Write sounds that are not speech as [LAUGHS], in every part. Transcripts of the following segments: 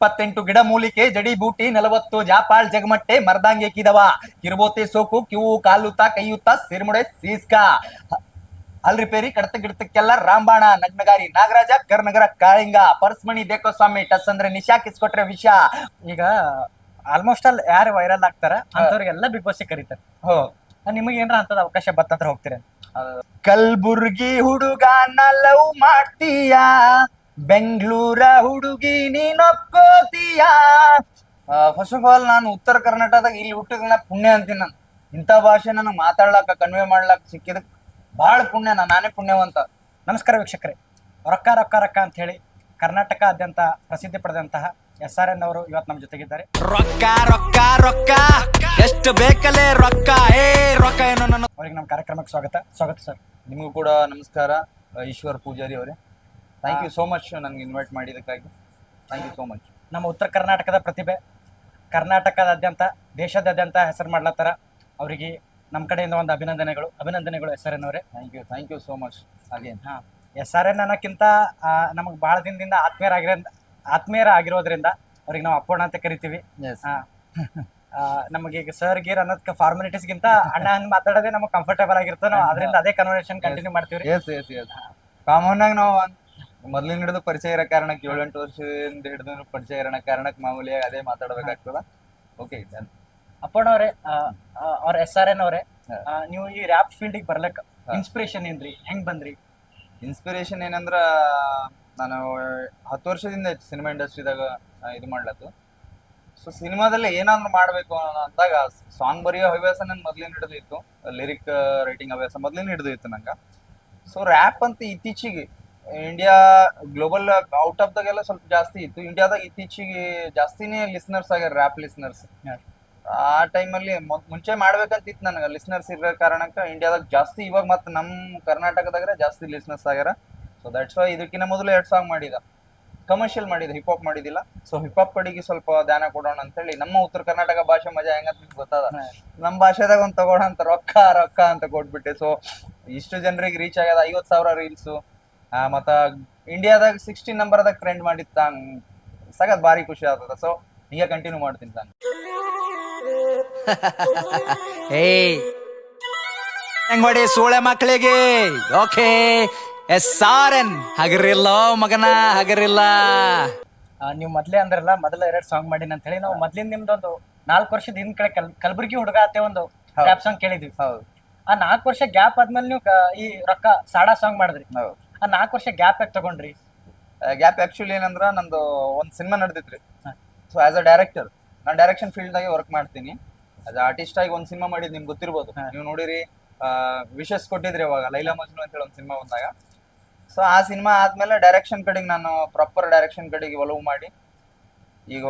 ಇಪ್ಪತ್ತೆಂಟು ಗಿಡ ಮೂಲಿಕೆ ಜಡಿ ಬೂಟಿ ನಲವತ್ತು ಜಾಪಾಳ್ ಜಗಮಟ್ಟೆ ಮರ್ದಾಂಗೆ ಕಿದವ. ಕಿರುಬೋತೆ ಸೋಕು ಕಿವು ಕಾಲುತ್ತ ಕೈಯುತ್ತ ಸಿರ್ಮುಡೆ ಸೀಸ್ಕ. ಅಲ್ ರಿಪೇರಿ ಕಡತ ಗಿಡತಕ್ಕೆಲ್ಲ ರಾಂಬಾಣ ನಗ್ನಗಾರಿ ನಾಗರಾಜ ಕರ್ನಗರ ಕಾಳಿಂಗ ಪರ್ಸ್ಮಣಿ ದೇಕೋ ಸ್ವಾಮಿ ಟಸ್ ಅಂದ್ರೆ ನಿಶಾ ಕಿಸ್ಕೊಟ್ರೆ ವಿಷ. ಈಗ ಆಲ್ಮೋಸ್ಟ್ ಅಲ್ಲಿ ಯಾರು ವೈರಲ್ ಆಗ್ತಾರ ಅಂತವ್ರಿಗೆಲ್ಲ ಬಿಗ್ ಬಾಸ್ ಕರೀತಾರೆ. ಹೋ. ನಿಮಗೆ ಏನರ ಅಂತದ ಅವಕಾಶ ಬತ್ತಂತ ಹೋಗ್ತೀರ? ಕಲ್ಬುರ್ಗಿ ಹುಡುಗನ ಲವ್ ಮಾಡ್ತೀಯ? ಬೆಂಗಳೂರ ಹುಡುಗಿ ನೀನೊಪ್ಕೋತೀಯ ಫಸ್ಟ್ ಆಫ್ ಆಲ್ ನಾನು ಉತ್ತರ ಕರ್ನಾಟಕದಾಗ ಇಲ್ಲಿ ಹುಟ್ಟಿದ ಪುಣ್ಯ ಅಂತೀನಿ ನಾನು. ಇಂಥ ಭಾಷೆ ನನಗೆ ಮಾತಾಡ್ಲಾಕ ಕನ್ವೆ ಮಾಡ್ಲಾಕ ಸಿಕ್ಕಿದ ಭಾಳ ಪುಣ್ಯ ನಾನು ನಾನೇ ಪುಣ್ಯವಂತ. ನಮಸ್ಕಾರ ವೀಕ್ಷಕರೇ. ರೊಕ್ಕ ರೊಕ್ಕ ರೊಕ್ಕ ಅಂತ ಹೇಳಿ ಕರ್ನಾಟಕಾದ್ಯಂತ ಪ್ರಸಿದ್ಧಿ ಪಡೆದಂತಹ ಎಸ್ ಆರ್ ಎನ್ ಅವರು ಇವತ್ತು ನಮ್ಮ ಜೊತೆಗಿದ್ದಾರೆ. ರೊಕ್ಕ ರೊಕ್ಕ ರೊಕ್ಕ. ಎಷ್ಟು ಬೇಕಲೇ ರೊಕ್ಕ? ಏ ರೊಕ್ಕ ಏನೋ ನನ್ನ ಅವ್ರಿಗೆ ನಮ್ಮ ಕಾರ್ಯಕ್ರಮಕ್ಕೆ ಸ್ವಾಗತ. ಸ್ವಾಗತ ಸರ್. ನಿಮಗೂ ಕೂಡ ನಮಸ್ಕಾರ. ಈಶ್ವರ್ ಪೂಜಾರಿ ಅವರೇ. ಥ್ಯಾಂಕ್ ಯು ಸೋ ಮಚ್ ನನಗೆ ಇನ್ವೈಟ್ ಮಾಡಿದ್ದಕ್ಕಾಗಿ. ಥ್ಯಾಂಕ್ ಯು ಸೋ ಮಚ್ ನಮ್ಮ ಉತ್ತರ ಕರ್ನಾಟಕದ ಪ್ರತಿಭೆ ಕರ್ನಾಟಕದಾದ್ಯಂತ ದೇಶದಾದ್ಯಂತ ಹೆಸರು ಮಾಡ್ಲತ್ತಾರ ಅವರಿಗೆ ನಮ್ಮ ಕಡೆಯಿಂದ ಒಂದು ಅಭಿನಂದನೆಗಳು ಅಭಿನಂದನೆಗಳು ಎಸ್ ಆರ್ ಎನ್ ಅವರೇ. Thank you thank you so much again ಹಾ ಎಸ್ ಆರ್ ಎನ್ ಅನ್ನೋಕ್ಕಿಂತ ನಮಗೆ ಭಾಳ ದಿನದಿಂದ ಆತ್ಮೀಯರಾಗಿರೋ ಆತ್ಮೀಯರ ಆಗಿರೋದ್ರಿಂದ ಅವ್ರಿಗೆ ನಾವು ಅಪ್ಪೋಣ ಅಂತ ಕರಿತೀವಿ. ಹಾ. ನಮಗೆ ಈಗ ಸರ್ ಗೀರ್ ಅನ್ನೋದಕ್ಕೆ ಫಾರ್ಮಾಲಿಟೀಸ್ಗಿಂತ [LAUGHS] ಅಣ್ಣ ಹಂಗೆ ಮಾತಾಡೋದೇ ನಮಗೆ ಕಂಫರ್ಟೇಬಲ್ ಆಗಿರ್ತದೆ ನಾವು ಅದರಿಂದ ಅದೇ ಕನ್ವರ್ಸೇಷನ್ ಕಂಟಿನ್ಯೂ ಮಾಡ್ತೀವಿ ಕಾಮನ್ ಆಗಿ ನಾವು ಮೊದ್ಲಿನ ಹಿಡಿದು ಪರಿಚಯ ಇರೋ ಕಾರಣಕ್ಕೆ ಏಳೆಂಟು ವರ್ಷದಿಂದ ಹಿಡಿದು ಪರಿಚಯ ಇರೋ ಕಾರಣಕ್ಕೆ ಮಾಮೂಲಿ ಅದೇ ಮಾತಾಡಬೇಕಾಗ್ತದ. ಓಕೆ ಅಪ್ಪಣ್ಣ ಅವರೇ ಅವ್ರ ಎಸ್ ಆರ್ ಎನ್ ಅವರೇ ನೀವು ಈ ರ್ಯಾಪ್ ಫೀಲ್ಡಿಗೆ ಬರ್ಲಕ್ಕ ಇನ್ಸ್ಪಿರೇಷನ್ ಏನ್ರಿ? ಹೆಂಗ್ ಬಂದ್ರಿ? ಇನ್ಸ್ಪಿರೇಷನ್ ಏನಂದ್ರ ನಾನು ಹತ್ತು ವರ್ಷದಿಂದ ಸಿನಿಮಾ ಇಂಡಸ್ಟ್ರಿದಾಗ ಇದು ಮಾಡ್ಲತ್ತು. ಸೊ ಸಿನಿಮಾದಲ್ಲಿ ಏನಾದ್ರು ಮಾಡ್ಬೇಕು ಅಂದಾಗ ಸಾಂಗ್ ಬರೆಯೋ ಹವ್ಯಾಸ ನನ್ ಮೊದ್ಲಿನ ಹಿಡಿದು ಇತ್ತು. ಲಿರಿಕ್ ರೈಟಿಂಗ್ ಹವ್ಯಾಸ ಮೊದ್ಲಿನ ಹಿಡಿದು ಇತ್ತು ನಂಗೆ. ಸೊ ರ್ಯಾಪ್ ಅಂತ ಇತ್ತೀಚೆಗೆ ಇಂಡಿಯಾ ಗ್ಲೋಬಲ್ ಔಟ್ ಆಫ್ ದಾಗೆಲ್ಲ ಸ್ವಲ್ಪ ಜಾಸ್ತಿ ಇತ್ತು. ಇಂಡಿಯಾದಾಗ ಇತ್ತೀಚೆಗೆ ಜಾಸ್ತಿನೇ ಲಿಸ್ನರ್ಸ್ ಆಗ್ಯಾರ ರ್ಯಾಪ್ ಲಿಸ್ನರ್ಸ್. ಆ ಟೈಮಲ್ಲಿ ಮುಂಚೆ ಮಾಡ್ಬೇಕಂತಿತ್ತು ನನಗೆ. ಲಿಸ್ನರ್ಸ್ ಇರೋ ಕಾರಣಕ್ಕೆ ಇಂಡಿಯಾದಾಗ ಜಾಸ್ತಿ ಇವಾಗ ಮತ್ತೆ ನಮ್ಮ ಕರ್ನಾಟಕದಾಗ ಜಾಸ್ತಿ ಲಿಸ್ನರ್ಸ್ ಆಗ್ಯಾರ. ಸೊ ದಟ್ಸ್ ವೈ ಇದಕ್ಕಿಂತ ಮೊದಲು ಎರಡು ಸಾಂಗ್ ಮಾಡಿದ. ಕಮರ್ಷಿಯಲ್ ಮಾಡಿದ ಹಿಪ್ ಹಾಪ್ ಮಾಡಿದಿಲ್ಲ. ಸೊ ಹಿಪ್ ಹಾಪ್ ಕಡೆಗೆ ಸ್ವಲ್ಪ ಧ್ಯಾನ ಕೊಡೋಣ ಅಂತ ಹೇಳಿ ನಮ್ಮ ಉತ್ತರ ಕರ್ನಾಟಕ ಭಾಷೆ ಮಜಾ ಹೆಂಗಂತ ನಿಮ್ಗೆ ಗೊತ್ತದ? ನಮ್ಮ ಭಾಷೆದಾಗ ಒಂದು ತಗೋಣ ಅಂತ ರೊಕ್ಕ ರೊಕ್ಕ ಅಂತ ಕೊಟ್ಬಿಟ್ಟೆ. ಸೊ ಇಷ್ಟು ಜನರಿಗೆ ರೀಚ್ ಆಗ್ಯದ ಐವತ್ತು ಸಾವಿರ ರೀಲ್ಸು ಮತ್ತ ಇಂಡಿಯಾದಾಗ ಸಿಕ್ಸ್ಟೀನ್ ನಂಬರ್ ದಾಗ ಟ್ರೆಂಡ್ ಮಾಡಿದ್ ಸಾಂಗ್ ಸಗತ್ ಭಾರಿ ಖುಷಿ ಆಗ್ತದ. ಸೊ ಈಗ ಕಂಟಿನ್ಯೂ ಮಾಡ್ತೀನಿ ಸಾಂಗ್ ಹೆಂಗೋಡಿ ಹೆಂಗ್ ಮಾಡಿ ಸೂಳೆ ಮಕ್ಕಳಿಗೆ. ಓಕೆ. ಎಸ್ ಆರ್ ಎನ್ ಹಗರಿಲ್ಲ ಮಗನ ಹಗರಿಲ್ಲ. ನೀವು ಮೊದ್ಲೇ ಅಂದ್ರಲ್ಲ ಮೊದಲ ಎರಡ್ ಸಾಂಗ್ ಮಾಡಿನ ಅಂತ ಹೇಳಿ. ನಾವು ಮೊದ್ಲಿನ ನಿಮ್ದೊಂದು ನಾಲ್ಕು ವರ್ಷದ ಹಿಂದ್ ಕಡೆ ಕಲ್ ಕಲಬುರಗಿ ಹುಡುಗ ಅತ್ತೆ ಒಂದು ಗ್ಯಾಪ್ ರ್ಯಾಪ್ ಸಾಂಗ್ ಕೇಳಿದ್ವಿ. ಹೌದು ಆ ನಾಲ್ಕು ವರ್ಷ ಗ್ಯಾಪ್ ಆದ್ಮೇಲೆ ನೀವು ಕ- ಈ ರೊಕ್ಕ ಸಾಡಾ ಸಾಂಗ್ ಮಾಡಿದ್ರಿ. ಹೌದು. ಆ ನಾಲ್ಕು ವರ್ಷ ಗ್ಯಾಪ್ ಯಾಕೆ ತಗೊಂಡ್ರಿ? ಗ್ಯಾಪ್ ಆಕ್ಚುಲಿ ಏನಂದ್ರೆ ನಂದು ಒಂದು ಸಿನಿಮಾ ನಡೆದಿತ್ರಿ. ಸೊ ಆಸ್ ಅ ಡೈರೆಕ್ಟರ್ ನಾನು ಡೈರೆಕ್ಷನ್ ಫೀಲ್ಡ್ದಾಗೆ ವರ್ಕ್ ಮಾಡ್ತೀನಿ. ಅದು ಆರ್ಟಿಸ್ಟ್ ಆಗಿ ಒಂದು ಸಿನಿಮಾ ಮಾಡಿದ್ ನಿಮ್ಗೆ ಗೊತ್ತಿರ್ಬೋದು. ನೀವು ನೋಡಿರಿ ವಿಶಸ್ ಕೊಟ್ಟಿದ್ರಿ ಅವಾಗ ಲೈಲಾ ಮಜ್ನು ಅಂತೇಳಿ ಒಂದು ಸಿನಿಮಾ ಬಂದಾಗ. ಸೊ ಆ ಸಿನಿಮಾ ಆದ್ಮೇಲೆ ಡೈರೆಕ್ಷನ್ ಕಡೆಗೆ ನಾನು ಪ್ರಾಪರ್ ಡೈರೆಕ್ಷನ್ ಕಡೆಗೆ ಒಲವು ಮಾಡಿ ಈಗ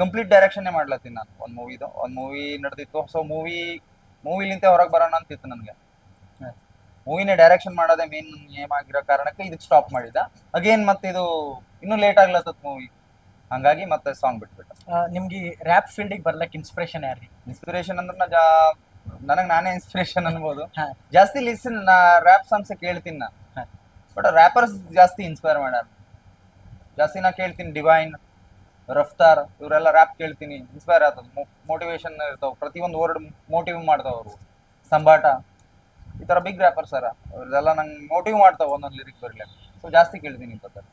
ಕಂಪ್ಲೀಟ್ ಡೈರೆಕ್ಷನ್ನೇ ಮಾಡ್ಲತ್ತೀನಿ ನಾನು. ಒಂದು ಮೂವಿದು ಒಂದು ಮೂವಿ ನಡೆದಿತ್ತು. ಸೊ ಮೂವಿ ಮೂವಿಲಿಂತೆ ಹೊರಗೆ ಬರೋಣ ಅಂತಿತ್ತು ನನಗೆ. ಮೂವಿನೇ ಡೈರೆಕ್ಷನ್ ಮಾಡೋದೇ ಮೇನ್ ಏಮ್ ಆಗಿರೋ ಕಾರಣಕ್ಕೆ ಇದಕ್ಕೆ ಸ್ಟಾಪ್ ಮಾಡಿದ ಅಗೇನ್ ಮತ್ತೆ ಇದು ಇನ್ನೂ ಲೇಟ್ ಆಗ್ಲತ್ತದ ಮೂವಿ ಹಂಗಾಗಿ ಮತ್ತೆ ಸಾಂಗ್ ಬಿಟ್ಬಿಟ್ಟ. ನಿಮ್ಗೆ ರ್ಯಾಪ್ ಫೀಲ್ಡಿಗೆ ಬರ್ಲಕ್ಕೆ ಇನ್ಸ್ಪಿರೇಷನ್ ಯಾರ್ರಿ ಇನ್ಸ್ಪಿರೇಷನ್ ಅಂದ್ರೆ ನಾ ಜಾ ನನಗೆ ನಾನೇ ಇನ್ಸ್ಪಿರೇಷನ್ ಅನ್ಬೋದು. ಜಾಸ್ತಿ ಲಿಸನ್ ನಾ ರ್ಯಾಪ್ ಸಾಂಗ್ಸ್ ಕೇಳ್ತೀನಿ ನಾ. ಬಟ್ ರ್ಯಾಪರ್ಸ್ ಜಾಸ್ತಿ ಇನ್ಸ್ಪೈರ್ ಮಾಡ್ಯಾರ. ಜಾಸ್ತಿ ನಾ ಕೇಳ್ತೀನಿ ಡಿವೈನ್ ರಫ್ತಾರ್ ಇವರೆಲ್ಲ ರ್ಯಾಪ್ ಕೇಳ್ತೀನಿ. ಇನ್ಸ್ಪೈರ್ ಆಗ್ತದ ಮೋಟಿವೇಶನ್ ಇರ್ತಾವ. ಪ್ರತಿಯೊಂದು ವರ್ಡ್ ಮೋಟಿವ್ ಮಾಡ್ತಾವ ಅವರು ಸಂಬಾಟ. ಈ ತರ ಬಿಗ್ ರ್ಯಾಪರ್ ಸರ್ ಅವ್ರದೆಲ್ಲ ನಂಗೆ ಮೋಟಿವ್ ಮಾಡ್ತಾವ ಒಂದೊಂದು ಲಿರಿಕ್ ಬರ್ಲಿ. ಸೊ ಜಾಸ್ತಿ ಕೇಳ್ತೀನಿ ಇಂಥ